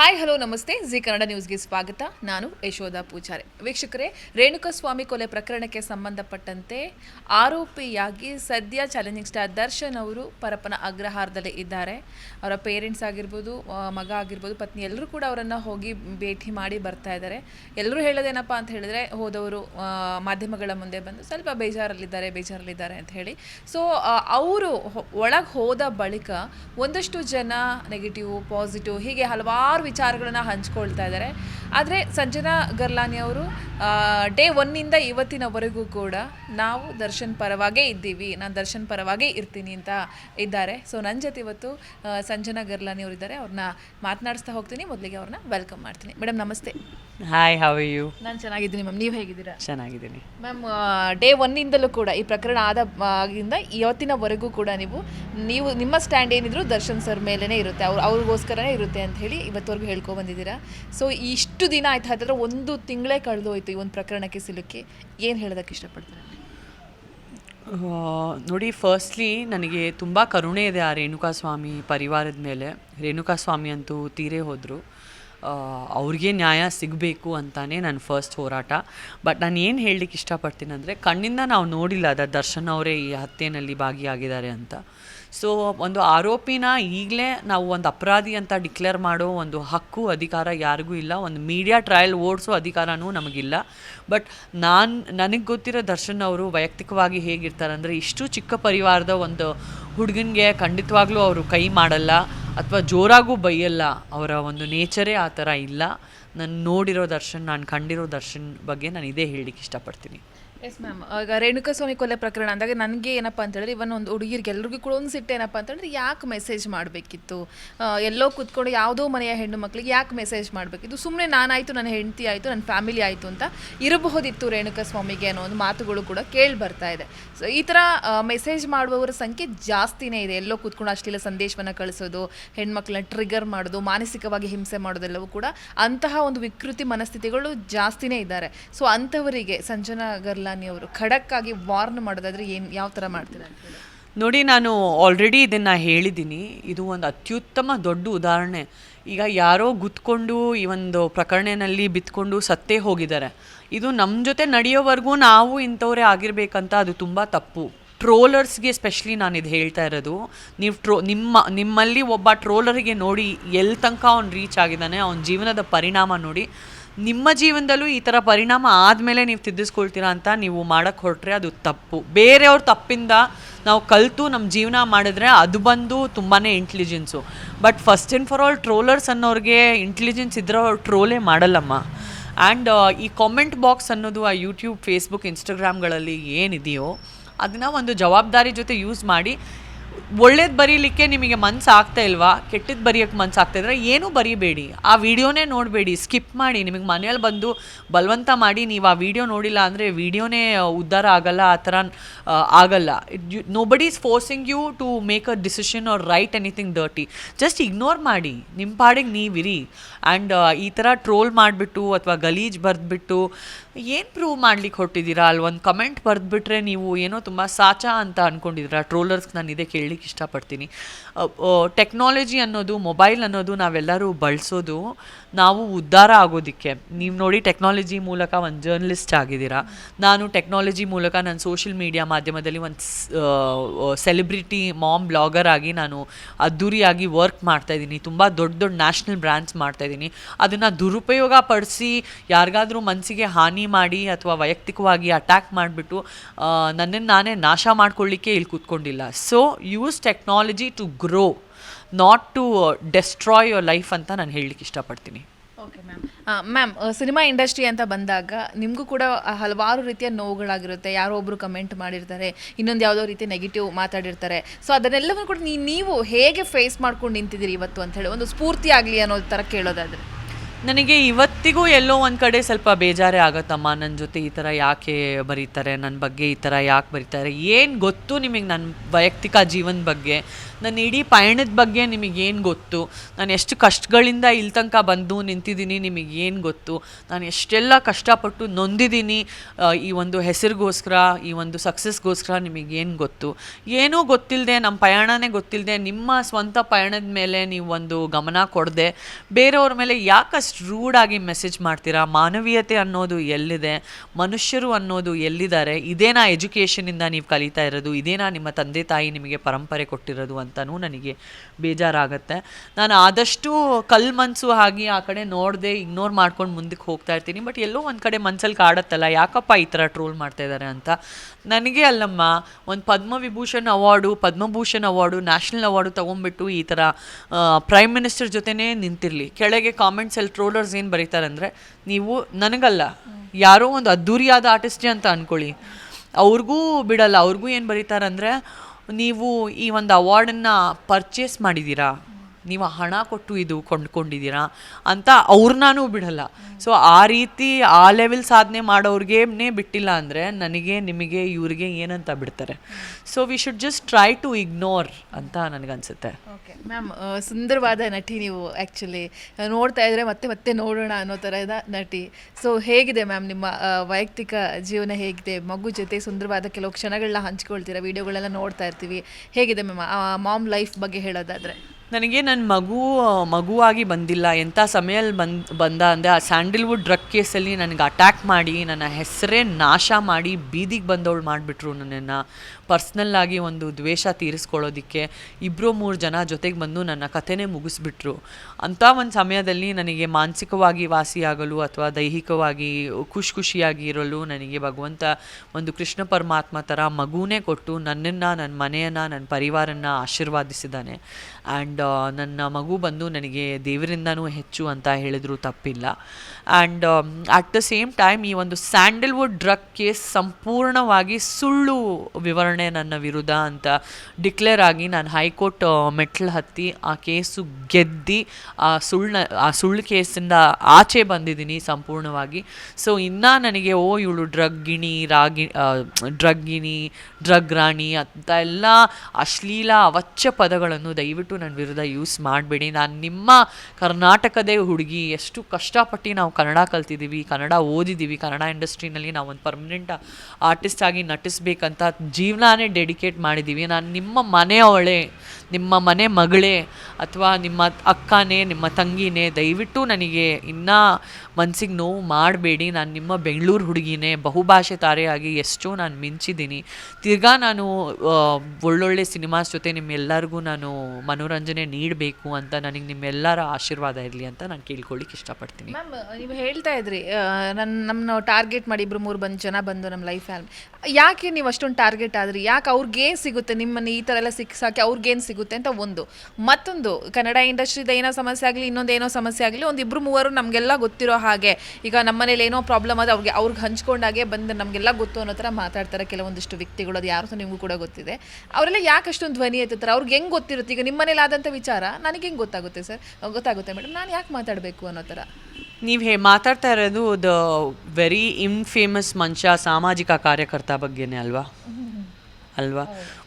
Hi hello ನಮಸ್ತೆ. Zee Kannada ನ್ಯೂಸ್ಗೆ ಸ್ವಾಗತ. ನಾನು ಯಶೋಧ ಪೂಜಾರಿ. ವೀಕ್ಷಕರೇ, ರೇಣುಕಸ್ವಾಮಿ ಕೊಲೆ ಪ್ರಕರಣಕ್ಕೆ ಸಂಬಂಧಪಟ್ಟಂತೆ ಆರೋಪಿಯಾಗಿ ಸದ್ಯ ಚಾಲೆಂಜಿಂಗ್ ಸ್ಟಾರ್ ದರ್ಶನ್ ಅವರು ಪರಪ್ಪನ ಅಗ್ರಹಾರದಲ್ಲಿ ಇದ್ದಾರೆ. ಅವರ ಪೇರೆಂಟ್ಸ್ ಆಗಿರ್ಬೋದು ಮಗ ಆಗಿರ್ಬೋದು, ಪತ್ನಿ ಎಲ್ಲರೂ ಕೂಡ ಅವರನ್ನು ಹೋಗಿ ಭೇಟಿ ಮಾಡಿ ಬರ್ತಾ ಇದ್ದಾರೆ. ಎಲ್ಲರೂ ಹೇಳೋದೇನಪ್ಪ ಅಂತ ಹೇಳಿದ್ರೆ, ಹೋದವರು ಮಾಧ್ಯಮಗಳ ಮುಂದೆ ಬಂದು ಸ್ವಲ್ಪ ಬೇಜಾರಲ್ಲಿದ್ದಾರೆ ಬೇಜಾರಲ್ಲಿದ್ದಾರೆ ಅಂತ ಹೇಳಿ. ಸೊ ಅವರು ಒಳಗೆ ಹೋದ ಬಳಿಕ ಒಂದಷ್ಟು ಜನ ನೆಗೆಟಿವ್ ಪಾಸಿಟಿವ್ ಹೀಗೆ ಹಲವಾರು ವಿಚಾರಗಳನ್ನ ಹಂಚ್ಕೊಳ್ತಾ ಇದ್ದಾರೆ ಆದರೆ ಸಂಜನಾ ಗರ್ಲಾನಿ ಅವರು ಡೇ ಒನ್ನಿಂದ ಇವತ್ತಿನವರೆಗೂ ಕೂಡ ನಾವು ದರ್ಶನ್ ಪರವಾಗೇ ಇದ್ದೀವಿ ನಾನು ದರ್ಶನ್ ಪರವಾಗೇ ಇರ್ತೀನಿ ಅಂತ ಇದ್ದಾರೆ. ಸೊ ನನ್ನ ಜೊತೆ ಇವತ್ತು ಸಂಜನಾ ಗರ್ಲಾನಿ ಅವರು ಇದ್ದಾರೆ ಅವ್ರನ್ನ ಮಾತನಾಡಿಸ್ತಾ ಹೋಗ್ತೀನಿ. ಮೊದಲಿಗೆ ಅವ್ರನ್ನ ವೆಲ್ಕಮ್ ಮಾಡ್ತೀನಿ. ಮೇಡಮ್ ನಮಸ್ತೆ. ಹಾಯ್ ಹೌ ಯು ನಾನು ಚೆನ್ನಾಗಿದ್ದೀನಿ ಮ್ಯಾಮ್. ನೀವು ಹೇಗಿದ್ದೀರಾ? ಚೆನ್ನಾಗಿದ್ದೀನಿ. ಮ್ಯಾಮ್ ಡೇ ಒನ್ನಿಂದಲೂ ಕೂಡ ಈ ಪ್ರಕರಣ ಆದ ಆಗಿಂದ ಇವತ್ತಿನವರೆಗೂ ಕೂಡ ನೀವು ನೀವು ನಿಮ್ಮ ಸ್ಟ್ಯಾಂಡ್ ಏನಿದ್ರು ದರ್ಶನ್ ಸರ್ ಮೇಲೇ ಇರುತ್ತೆ. ಅವ್ರು ಅವ್ರಿಗೋಸ್ಕರನೇ ಇರುತ್ತೆ ಅಂತ ಹೇಳಿ ಇವತ್ತವರೆಗೂ ಹೇಳ್ಕೊ ಬಂದಿದ್ದೀರಾ? ಸೊ ಇಷ್ಟು ದಿನ ಆಯ್ತು, ಹಾಗಾದ್ರೆ ಒಂದು ತಿಂಗಳೇ ಕಳೆದು ಹೋಯ್ತು ಈ ಒಂದು ಪ್ರಕರಣಕ್ಕೆ ಸಿಲುಕಿ. ಏನು ಹೇಳೋದಕ್ಕೆ ಇಷ್ಟಪಡ್ತಾರೆ? ನೋಡಿ ಫಸ್ಟ್ಲಿ ನನಗೆ ತುಂಬ ಕರುಣೆ ಇದೆ ಆ ರೇಣುಕಾ ಸ್ವಾಮಿ ಪರಿವಾರದ ಮೇಲೆ. ರೇಣುಕಾ ಸ್ವಾಮಿ ಅಂತೂ ತೀರೇ ಹೋದರು. ಅವ್ರಿಗೆ ನ್ಯಾಯ ಸಿಗಬೇಕು ಅಂತಾನೆ ನನ್ನ ಫಸ್ಟ್ ಹೋರಾಟ. ಬಟ್ ನಾನು ಏನು ಹೇಳಲಿಕ್ಕೆ ಇಷ್ಟಪಡ್ತೀನಿ ಅಂದರೆ, ಕಣ್ಣಿಂದ ನಾವು ನೋಡಿಲ್ಲ, ಅದ ದರ್ಶನ್ ಅವರೇ ಈ ಹತ್ಯೆಯಲ್ಲಿ ಭಾಗಿಯಾಗಿದ್ದಾರೆ ಅಂತ. ಸೊ ಒಂದು ಆರೋಪಿನ ಈಗಲೇ ನಾವು ಒಂದು ಅಪರಾಧಿ ಅಂತ ಡಿಕ್ಲೇರ್ ಮಾಡೋ ಒಂದು ಹಕ್ಕು, ಅಧಿಕಾರ ಯಾರಿಗೂ ಇಲ್ಲ. ಒಂದು ಮೀಡಿಯಾ ಟ್ರಯಲ್ ಓಡಿಸೋ ಅಧಿಕಾರನೂ ನಮಗಿಲ್ಲ. ಬಟ್ ನಾನು, ನನಗೆ ಗೊತ್ತಿರೋ ದರ್ಶನ್ ಅವರು ವೈಯಕ್ತಿಕವಾಗಿ ಹೇಗಿರ್ತಾರೆ ಅಂದರೆ, ಇಷ್ಟು ಚಿಕ್ಕ ಪರಿವಾರದ ಒಂದು ಹುಡುಗನಿಗೆ ಖಂಡಿತವಾಗ್ಲೂ ಅವರು ಕೈ ಮಾಡಲ್ಲ ಅಥವಾ ಜೋರಾಗೂ ಬೈಯಲ್ಲ. ಅವರ ಒಂದು ನೇಚರೇ ಆ ಥರ ಇಲ್ಲ. ನಾನು ನೋಡಿರೋ ದರ್ಶನ್, ನಾನು ಕಂಡಿರೋ ದರ್ಶನ್ ಬಗ್ಗೆ ನಾನು ಇದೇ ಹೇಳಲಿಕ್ಕೆ ಇಷ್ಟಪಡ್ತೀನಿ. ಎಸ್ ಮ್ಯಾಮ್ ಈಗ ರೇಣುಕಸ್ವಾಮಿ ಕೊಲೆ ಪ್ರಕರಣ ಅಂದಾಗ ನನಗೆ ಏನಪ್ಪ ಅಂತ ಹೇಳಿದ್ರೆ ಇವನ್ ಒಂದು ಹುಡುಗಿರ್ಗೆ ಎಲ್ರಿಗೂ ಕೂಡ ಒಂದು ಸಿಟ್ಟು ಏನಪ್ಪ ಅಂತಂದ್ರೆ ಯಾಕೆ ಮೆಸೇಜ್ ಮಾಡಬೇಕಿತ್ತು? ಎಲ್ಲೋ ಕೂತ್ಕೊಂಡು ಯಾವುದೋ ಮನೆಯ ಹೆಣ್ಣು ಮಕ್ಕಳಿಗೆ ಯಾಕೆ ಮೆಸೇಜ್ ಮಾಡಬೇಕಿತ್ತು? ಸುಮ್ಮನೆ ನಾನಾಯಿತು, ನನ್ನ ಹೆಂಡತಿ ಆಯಿತು, ನನ್ನ ಫ್ಯಾಮಿಲಿ ಆಯಿತು ಅಂತ ಇರಬಹುದಿತ್ತು ರೇಣುಕಾ ಸ್ವಾಮಿಗೆ ಅನ್ನೋ ಒಂದು ಮಾತುಗಳು ಕೂಡ ಕೇಳಿ ಬರ್ತಾ ಇದೆ. ಸೊ ಈ ಥರ ಮೆಸೇಜ್ ಮಾಡುವವರ ಸಂಖ್ಯೆ ಜಾಸ್ತಿನೇ ಇದೆ. ಎಲ್ಲೋ ಕೂತ್ಕೊಂಡು ಅಶ್ಲೀಲ ಸಂದೇಶವನ್ನು ಕಳಿಸೋದು, ಹೆಣ್ಮಕ್ಳನ್ನ ಟ್ರಿಗರ್ ಮಾಡೋದು, ಮಾನಸಿಕವಾಗಿ ಹಿಂಸೆ ಮಾಡೋದೆಲ್ಲವೂ ಕೂಡ ಅಂತಹ ಒಂದು ವಿಕೃತಿ ಮನಸ್ಥಿತಿಗಳು ಜಾಸ್ತಿನೇ ಇದ್ದಾರೆ. ಸೊ ಅಂಥವರಿಗೆ, ಸಂಜನಾ ಗರ್ಲಾನಿ ಅವರು ಖಡಕ್ ವಾರ್ನ್ ಮಾಡೋದಾದ್ರೆ ಏನು ಯಾವ ಥರ ಮಾಡ್ತೀರಾ ನೋಡಿ, ನಾನು ಆಲ್ರೆಡಿ ಇದನ್ನು ಹೇಳಿದ್ದೀನಿ. ಇದು ಒಂದು ಅತ್ಯುತ್ತಮ ದೊಡ್ಡ ಉದಾಹರಣೆ. ಈಗ ಯಾರೋ ಗುತ್ಕೊಂಡು ಈ ಒಂದು ಪ್ರಕರಣದಲ್ಲಿ ಬಿತ್ಕೊಂಡು ಸತ್ತೇ ಹೋಗಿದ್ದಾರೆ. ಇದು ನಮ್ಮ ಜೊತೆ ನಡೆಯೋವರೆಗೂ ನಾವು ಇಂಥವರೇ ಆಗಿರಬೇಕಂತ ಅದು ತುಂಬ ತಪ್ಪು. ಟ್ರೋಲರ್ಸ್ಗೆ ಸ್ಪೆಷಲಿ ನಾನು ಇದು ಹೇಳ್ತಾ ಇರೋದು. ನೀವು ಟ್ರೋ ನಿಮ್ಮ ನಿಮ್ಮಲ್ಲಿ ಒಬ್ಬ ಟ್ರೋಲರಿಗೆ ನೋಡಿ ಎಲ್ಲಿ ತನಕ ಅವ್ನು ರೀಚ್ ಆಗಿದ್ದಾನೆ, ಅವನ ಜೀವನದ ಪರಿಣಾಮ ನೋಡಿ. ನಿಮ್ಮ ಜೀವನದಲ್ಲೂ ಈ ಥರ ಪರಿಣಾಮ ಆದಮೇಲೆ ನೀವು ತಿದ್ದಿಸ್ಕೊಳ್ತೀರಾ ಅಂತ ನೀವು ಮಾಡೋಕ್ಕೆ ಹೊರಟ್ರೆ ಅದು ತಪ್ಪು. ಬೇರೆಯವ್ರ ತಪ್ಪಿಂದ ನಾವು ಕಲಿತು ನಮ್ಮ ಜೀವನ ಮಾಡಿದ್ರೆ ಅದು ಬಂದು ತುಂಬಾ intelligence but first and for all trollers ಅನ್ನೋರಿಗೆ intelligence ಇದ್ರೆ ಅವ್ರು ಟ್ರೋಲೇ ಮಾಡಲ್ಲಮ್ಮ. ಆ್ಯಂಡ್ ಈ ಕಾಮೆಂಟ್ ಬಾಕ್ಸ್ ಅನ್ನೋದು ಆ ಯೂಟ್ಯೂಬ್ ಫೇಸ್ಬುಕ್ ಇನ್ಸ್ಟಾಗ್ರಾಮ್ಗಳಲ್ಲಿ ಏನಿದೆಯೋ ಅದನ್ನು ಒಂದು ಜವಾಬ್ದಾರಿ ಜೊತೆ ಯೂಸ್ ಮಾಡಿ ಒಳ್ಳೇದು ಬರೀಲಿಕ್ಕೆ ನಿಮಗೆ ಮನ್ಸು ಆಗ್ತಾ ಇಲ್ವಾ? ಕೆಟ್ಟದ್ದು ಬರೆಯೋಕ್ಕೆ ಮನ್ಸು ಆಗ್ತಾ ಇದ್ರೆ ಏನೂ ಬರೀಬೇಡಿ. ಆ ವಿಡಿಯೋನೇ ನೋಡಬೇಡಿ. ಸ್ಕಿಪ್ ಮಾಡಿ. ನಿಮಗೆ ಮನೇಲಿ ಬಂದು ಬಲವಂತ ಮಾಡಿ ನೀವು ಆ ವಿಡಿಯೋ ನೋಡಿಲ್ಲ ಅಂದರೆ ವಿಡಿಯೋನೇ ಉದ್ಧಾರ ಆಗಲ್ಲ, ಆ ಥರ ಆಗಲ್ಲ. Nobody is forcing you to make a decision or write anything dirty just ignore ಮಾಡಿ. ನಿಮ್ಮ ಪಾಡಿಗೆ ನೀವಿರಿ. ಆ್ಯಂಡ್ ಈ ಥರ ಟ್ರೋಲ್ ಮಾಡಿಬಿಟ್ಟು ಅಥವಾ ಗಲೀಜ್ ಬರೆದ್ಬಿಟ್ಟು ಏನು ಪ್ರೂವ್ ಮಾಡ್ಲಿಕ್ಕೆ ಹೊರಟಿದ್ದೀರಾ ಅಲ್ಲಿ ಒಂದು ಕಮೆಂಟ್ ಬರೆದ್ಬಿಟ್ರೆ ನೀವು ಏನೋ ತುಂಬ ಸಾಚಾ ಅಂತ ಅಂದ್ಕೊಂಡಿದ್ದೀರಾ ಟ್ರೋಲರ್ಸ್ಗೆ ನಾನು ಇದೇ ಕೇಳಲಿಕ್ಕೆ ಇಷ್ಟಪಡ್ತೀನಿ. ಟೆಕ್ನಾಲಜಿ ಅನ್ನೋದು ಮೊಬೈಲ್ ಅನ್ನೋದು ನಾವೆಲ್ಲರೂ ಬಳಸೋದು ನಾವು ಉದ್ಧಾರ ಆಗೋದಕ್ಕೆ. ನೀವು ನೋಡಿ ಟೆಕ್ನಾಲಜಿ ಮೂಲಕ ಒಂದು ಜರ್ನಲಿಸ್ಟ್ ಆಗಿದ್ದೀರಾ. ನಾನು ಟೆಕ್ನಾಲಜಿ ಮೂಲಕ ನಾನು ಸೋಷಿಯಲ್ ಮೀಡಿಯಾ ಮಾಧ್ಯಮದಲ್ಲಿ ಒಂದು ಸೆಲೆಬ್ರಿಟಿ ಮಾಮ್ ಬ್ಲಾಗರ್ ಆಗಿ ನಾನು ಅದ್ದೂರಿಯಾಗಿ ವರ್ಕ್ ಮಾಡ್ತಾ ಇದ್ದೀನಿ. ತುಂಬ ದೊಡ್ಡ ದೊಡ್ಡ ನ್ಯಾಷನಲ್ ಬ್ರ್ಯಾಂಡ್ಸ್ ಮಾಡ್ತಾ ಇದ್ದೀನಿ. ಅದನ್ನು ದುರುಪಯೋಗ ಪಡಿಸಿ ಯಾರಿಗಾದರೂ ಮನಸ್ಸಿಗೆ ಹಾನಿ ಮಾಡಿ ಅಥವಾ ವೈಯಕ್ತಿಕವಾಗಿ ಅಟ್ಯಾಕ್ ಮಾಡಿಬಿಟ್ಟು ನನ್ನನ್ನು ನಾನೇ ನಾಶ ಮಾಡ್ಕೊಳ್ಳಿಕ್ಕೆ ಇಲ್ಲಿ ಕೂತ್ಕೊಂಡಿಲ್ಲ. So use technology to grow not to destroy your life ಅಂತ ನಾನು ಹೇಳಲಿಕ್ಕೆ ಇಷ್ಟಪಡ್ತೀನಿ. Okay ma'am ma'am cinema industry ಅಂತ ಬಂದಾಗ ನಿಮಗೂ ಕೂಡ ಹಲವಾರು ರೀತಿಯ ನೋವುಗಳಾಗಿರುತ್ತೆ. ಯಾರೋ ಒಬ್ರು ಕಮೆಂಟ್ ಮಾಡಿರ್ತಾರೆ, ಇನ್ನೊಂದು ಯಾವುದೋ ರೀತಿ ನೆಗೆಟಿವ್ ಮಾತಾಡಿರ್ತಾರೆ. ಸೊ ಅದನ್ನೆಲ್ಲವನ್ನು ಕೂಡ ನೀವು ಹೇಗೆ ಫೇಸ್ ಮಾಡ್ಕೊಂಡು ನಿಂತಿದ್ದೀರಿ ಇವತ್ತು ಅಂತ ಹೇಳಿ, ಒಂದು ಸ್ಫೂರ್ತಿ ಆಗಲಿ ಅನ್ನೋ ಥರ ಕೇಳೋದಾದ್ರೆ? ನನಗೆ ಇವತ್ತಿಗೂ ಎಲ್ಲೋ ಒಂದು ಕಡೆ ಸ್ವಲ್ಪ ಬೇಜಾರೇ ಆಗತ್ತಮ್ಮ. ನನ್ನ ಜೊತೆ ಈ ಥರ ಯಾಕೆ ಬರೀತಾರೆ ನನ್ನ ಬಗ್ಗೆ ಈ ಥರ ಯಾಕೆ ಬರೀತಾರೆ? ಏನು ಗೊತ್ತು ನಿಮಗೆ ನನ್ನ ವೈಯಕ್ತಿಕ ಜೀವನ ಬಗ್ಗೆ? ನನ್ನ ಇಡೀ ಪಯಣದ ಬಗ್ಗೆ ನಿಮಗೇನು ಗೊತ್ತು? ನಾನು ಎಷ್ಟು ಕಷ್ಟಗಳಿಂದ ಇಲ್ಲಿ ತನಕ ಬಂದು ನಿಂತಿದ್ದೀನಿ ನಿಮಗೇನು ಗೊತ್ತು? ನಾನು ಎಷ್ಟೆಲ್ಲ ಕಷ್ಟಪಟ್ಟು ನೊಂದಿದ್ದೀನಿ ಈ ಒಂದು ಹೆಸರಿಗೋಸ್ಕರ, ಈ ಒಂದು ಸಕ್ಸಸ್ಗೋಸ್ಕರ ನಿಮಗೇನು ಗೊತ್ತು? ಏನೂ ಗೊತ್ತಿಲ್ಲದೆ ನಮ್ಮ ಪಯಣನೇ ಗೊತ್ತಿಲ್ಲದೆ ನಿಮ್ಮ ಸ್ವಂತ ಪಯಣದ ಮೇಲೆ ನೀವು ಒಂದು ಗಮನ ಕೊಡದೆ, ಬೇರೆಯವ್ರ ಮೇಲೆ ಯಾಕಷ್ಟು ರೂಡಾಗಿ ಮೆಸೇಜ್ ಮಾಡ್ತೀರಾ? ಮಾನವೀಯತೆ ಅನ್ನೋದು ಎಲ್ಲಿದೆ? ಮನುಷ್ಯರು ಅನ್ನೋದು ಎಲ್ಲಿದ್ದಾರೆ? ಇದೇನಾ ಎಜುಕೇಷನಿಂದ ನೀವು ಕಲಿತಾ ಇರೋದು? ಇದೇನಾ ನಿಮ್ಮ ತಂದೆ ತಾಯಿ ನಿಮಗೆ ಪರಂಪರೆ ಕೊಟ್ಟಿರೋದು ಅಂತಲೂ ನನಗೆ ಬೇಜಾರಾಗತ್ತೆ. ನಾನು ಆದಷ್ಟು ಕಲ್ ಮನಸ್ಸು ಆಗಿ ಆ ಕಡೆ ನೋಡದೆ ಇಗ್ನೋರ್ ಮಾಡ್ಕೊಂಡು ಮುಂದಕ್ಕೆ ಹೋಗ್ತಾ ಇರ್ತೀನಿ. ಬಟ್ ಎಲ್ಲೋ ಒಂದು ಕಡೆ ಮನ್ಸಲ್ಲಿ ಕಾಡತ್ತಲ್ಲ, ಯಾಕಪ್ಪ ಈ ಥರ ಟ್ರೋಲ್ ಮಾಡ್ತಾ ಇದ್ದಾರೆ ಅಂತ? ನನಗೆ ಅಲ್ಲಮ್ಮ, ಒಂದು Padma Vibhushan award, Padma Bhushan award national award ತೊಗೊಂಡ್ಬಿಟ್ಟು ಈ ಥರ ಪ್ರೈಮ್ ಮಿನಿಸ್ಟರ್ ಜೊತೆನೇ ನಿಂತಿರಲಿ. ಕೆಳಗೆ ಕಾಮೆಂಟ್ಸಲ್ಲಿ ಟ್ರೋಲರ್ಸ್ ಏನು ಬರೀತಾರೆ ಅಂದರೆ ನೀವು ನನಗಲ್ಲ, ಯಾರೋ ಒಂದು ಅದ್ದೂರಿಯಾದ ಆರ್ಟಿಸ್ಟೇ ಅಂತ ಅಂದ್ಕೊಳ್ಳಿ ಅವ್ರಿಗೂ ಬಿಡಲ್ಲ, ಅವ್ರಿಗೂ ಏನು ಬರೀತಾರಂದರೆ, ನೀವು ಈ ಒಂದು ಅವಾರ್ಡನ್ನು ಪರ್ಚೇಸ್ ಮಾಡಿದ್ದೀರಾ ನೀವು ಹಣ ಕೊಟ್ಟು ಇದು ಕೊಂಡ್ಕೊಂಡಿದ್ದೀರಾ ಅಂತ ಅವ್ರನ್ನೂ ಬಿಡಲ್ಲ. ಸೊ ಆ ರೀತಿ ಆ ಲೆವೆಲ್ ಸಾಧನೆ ಮಾಡೋರ್ಗೇನೆ ಬಿಟ್ಟಿಲ್ಲ ಅಂದರೆ ನನಗೆ, ನಿಮಗೆ, ಇವ್ರಿಗೆ ಏನಂತ ಬಿಡ್ತಾರೆ. So we should just try to ignore ಅಂತ ನನಗನ್ಸುತ್ತೆ. ಓಕೆ ಮ್ಯಾಮ್ ಸುಂದರವಾದ ನಟಿ ನೀವು ಆ್ಯಕ್ಚುಲಿ ನೋಡ್ತಾ ಇದ್ರೆ ಮತ್ತೆ ಮತ್ತೆ ನೋಡೋಣ ಅನ್ನೋ ಥರದ ನಟಿ. ಸೊ ಹೇಗಿದೆ ಮ್ಯಾಮ್ ನಿಮ್ಮ ವೈಯಕ್ತಿಕ ಜೀವನ ಹೇಗಿದೆ? ಮಗು ಜೊತೆ ಸುಂದರವಾದ ಕೆಲವು ಕ್ಷಣಗಳನ್ನ ಹಂಚ್ಕೊಳ್ತೀರಾ? ವಿಡಿಯೋಗಳೆಲ್ಲ ನೋಡ್ತಾ ಇರ್ತೀವಿ. ಹೇಗಿದೆ ಮ್ಯಾಮ್ ಮಾಮ್ ಲೈಫ್ ಬಗ್ಗೆ ಹೇಳೋದಾದ್ರೆ? ನನಗೆ ನನ್ನ ಮಗು, ಮಗುವಾಗಿ ಬಂದಿಲ್ಲ. ಎಂಥ ಸಮಯಲ್ಲಿ ಬಂದು, ಬಂದ ಅಂದರೆ ಆ ಸ್ಯಾಂಡಲ್ವುಡ್ ಡ್ರಗ್ ಕೇಸಲ್ಲಿ ನನಗೆ ಅಟ್ಯಾಕ್ ಮಾಡಿ, ನನ್ನ ಹೆಸರೇ ನಾಶ ಮಾಡಿ ಬೀದಿಗೆ ಬಂದವಳು ಮಾಡಿಬಿಟ್ರು ನನ್ನನ್ನು. ಪರ್ಸ್ನಲ್ ಆಗಿ ಒಂದು ದ್ವೇಷ ತೀರಿಸ್ಕೊಳ್ಳೋದಕ್ಕೆ ಇಬ್ಬರು ಮೂರು ಜನ ಜೊತೆಗೆ ಬಂದು ನನ್ನ ಕಥೆನೇ ಮುಗಿಸ್ಬಿಟ್ರು. ಅಂಥ ಒಂದು ಸಮಯದಲ್ಲಿ ನನಗೆ ಮಾನಸಿಕವಾಗಿ ವಾಸಿಯಾಗಲು ಅಥವಾ ದೈಹಿಕವಾಗಿ ಖುಷಿ ಖುಷಿಯಾಗಿ ಇರಲು ನನಗೆ ಭಗವಂತ ಒಂದು ಕೃಷ್ಣ ಪರಮಾತ್ಮ ಥರ ಮಗುವೇ ಕೊಟ್ಟು ನನ್ನನ್ನು ನನ್ನ ಮನೆಯನ್ನು ನನ್ನ ಪರಿವಾರನ ಆಶೀರ್ವಾದಿಸಿದ್ದಾನೆ. ಆ್ಯಂಡ್ ನನ್ನ ಮಗು ಬಂದು ನನಗೆ ದೇವರಿಂದನೂ ಹೆಚ್ಚು ಅಂತ ಹೇಳಿದ್ರು ತಪ್ಪಿಲ್ಲ. And at the same time ಈ ಒಂದು ಸ್ಯಾಂಡಲ್ವುಡ್ ಡ್ರಗ್ ಕೇಸ್ ಸಂಪೂರ್ಣವಾಗಿ ಸುಳ್ಳು ವಿವರಣೆ ನನ್ನ ವಿರುದ್ಧ ಅಂತ ಡಿಕ್ಲೇರ್ ಆಗಿ ನಾನು ಹೈಕೋರ್ಟ್ ಮೆಟ್ಲು ಹತ್ತಿ ಆ ಕೇಸು ಗೆದ್ದು ಆ ಸುಳ್ಳ ಆ ಸುಳ್ಳು ಕೇಸಿಂದ ಆಚೆ ಬಂದಿದ್ದೀನಿ ಸಂಪೂರ್ಣವಾಗಿ. ಸೊ ಇನ್ನೂ ನನಗೆ, ಓ, ಇವಳು ಡ್ರಗ್ ಗಿಣಿ, ರಾಗಿ ಡ್ರಗ್ ಗಿಣಿ, ಡ್ರಗ್ ರಾಣಿ ಅಂತ ಎಲ್ಲ ಅಶ್ಲೀಲ ಅವಚ್ಚ ಪದಗಳನ್ನು ದಯವಿಟ್ಟು ನನ್ನ ವಿರುದ್ಧ ಯೂಸ್ ಮಾಡಬೇಡಿ. ನಾನು ನಿಮ್ಮ ಕರ್ನಾಟಕದೇ ಹುಡುಗಿ. ಎಷ್ಟು ಕಷ್ಟಪಟ್ಟು ನಾವು ಕನ್ನಡ ಕಲ್ತಿದ್ದೀವಿ, ಕನ್ನಡ ಓದಿದ್ದೀವಿ, ಕನ್ನಡ ಇಂಡಸ್ಟ್ರಿನಲ್ಲಿ ನಾವು ಒಂದು ಪರ್ಮನೆಂಟ್ ಆರ್ಟಿಸ್ಟ್ ಆಗಿ ನಟಿಸ್ಬೇಕಂತ ಜೀವನನೇ ಡೆಡಿಕೇಟ್ ಮಾಡಿದ್ದೀವಿ ನಾನು ನಿಮ್ಮ ಮನೆಯವಳೆ ನಿಮ್ಮ ಮನೆ ಮಗಳೇ ಅಥವಾ ನಿಮ್ಮ ಅಕ್ಕನೇ, ನಿಮ್ಮ ತಂಗಿನೇ, ದಯವಿಟ್ಟು ನನಗೆ ಇನ್ನೂ ಮನಸ್ಸಿಗೆ ನೋವು ಮಾಡಬೇಡಿ. ನಾನು ನಿಮ್ಮ ಬೆಂಗಳೂರು ಹುಡುಗಿನೇ, ಬಹುಭಾಷೆ ತಾರೆಯಾಗಿ ಎಷ್ಟೋ ನಾನು ಮಿಂಚಿದ್ದೀನಿ. ತಿರ್ಗಾ ನಾನು ಒಳ್ಳೊಳ್ಳೆ ಸಿನಿಮಾಸ್ ಜೊತೆ ನಿಮ್ಮೆಲ್ಲರಿಗೂ ನಾನು ಮನೋರಂಜನೆ ನೀಡಬೇಕು ಅಂತ ನನಗೆ ನಿಮ್ಮೆಲ್ಲರ ಆಶೀರ್ವಾದ ಇರಲಿ ಅಂತ ನಾನು ಕೇಳ್ಕೊಳ್ಳಿಕ್ಕೆ ಇಷ್ಟಪಡ್ತೀನಿ. ಮ್ಯಾಮ್, ನೀವು ಹೇಳ್ತಾ ಇದ್ರಿ ನನ್ನ ನಮ್ಮ ಟಾರ್ಗೆಟ್ ಮಾಡಿ ಇಬ್ಬರು ಮೂರು ಬಂದು ಜನ ಬಂದು ನಮ್ಮ ಲೈಫ್ ಯಾಕೆ ನೀವು ಅಷ್ಟೊಂದು ಟಾರ್ಗೆಟ್ ಆದ್ರಿ? ಯಾಕೆ ಅವ್ರಿಗೇನು ಸಿಗುತ್ತೆ? ನಿಮ್ಮನ್ನು ಈ ಥರ ಎಲ್ಲ ಸಿಕ್ಸಾಕಿ ಅವ್ರಿಗೇನು ಸಿಗುತ್ತೆ ಅಂತ ಒಂದು. ಮತ್ತೊಂದು, ಕನ್ನಡ ಇಂಡಸ್ಟ್ರಿದ ಏನೋ ಸಮಸ್ಯೆ ಆಗಲಿ, ಇನ್ನೊಂದು ಏನೋ ಸಮಸ್ಯೆ ಆಗಲಿ, ಒಂದು ಇಬ್ರು ಮೂವರು ನಮಗೆಲ್ಲ ಗೊತ್ತಿರೋ ಹಾಗೆ. ಈಗ ನಮ್ಮನೇಲಿ ಏನೋ ಪ್ರಾಬ್ಲಮ್ ಅದು ಅವ್ರಿಗೆ ಅವ್ರಿಗೆ ಹಂಚ್ಕೊಂಡಾಗೆ ಬಂದು ನಮಗೆಲ್ಲ ಗೊತ್ತು ಅನ್ನೋ ಥರ ಮಾತಾಡ್ತಾರೆ ಕೆಲವೊಂದಿಷ್ಟು ವ್ಯಕ್ತಿಗಳು. ಅದು ಯಾರು ಸಹ ನಿಮಗೂ ಕೂಡ ಗೊತ್ತಿದೆ. ಅವರೆಲ್ಲ ಯಾಕೆ ಅಷ್ಟೊಂದು ಧ್ವನಿ ಎತ್ತಾರೆ ಅವ್ರಿಗೆ ಹೆಂಗೆ ಗೊತ್ತಿರುತ್ತೆ? ಈಗ ನಿಮ್ಮನೇಲಿ ಆದಂಥ ವಿಚಾರ ನನಗೆ ಹೆಂಗೆ ಗೊತ್ತಾಗುತ್ತೆ ಸರ್? ಗೊತ್ತಾಗುತ್ತೆ ಮೇಡಮ್ ನಾನು ಯಾಕೆ ಮಾತಾಡಬೇಕು ಅನ್ನೋ ಥರ ನೀವು ಹೇ ಮಾತಾಡ್ತಾ ಇರೋದು ದ ವೆರಿ ಇನ್ಫೇಮಸ್ ಮನುಷ್ಯ ಸಾಮಾಜಿಕ ಕಾರ್ಯಕರ್ತ ಬಗ್ಗೆನೇ ಅಲ್ವಾ? ಅಲ್ವಾ?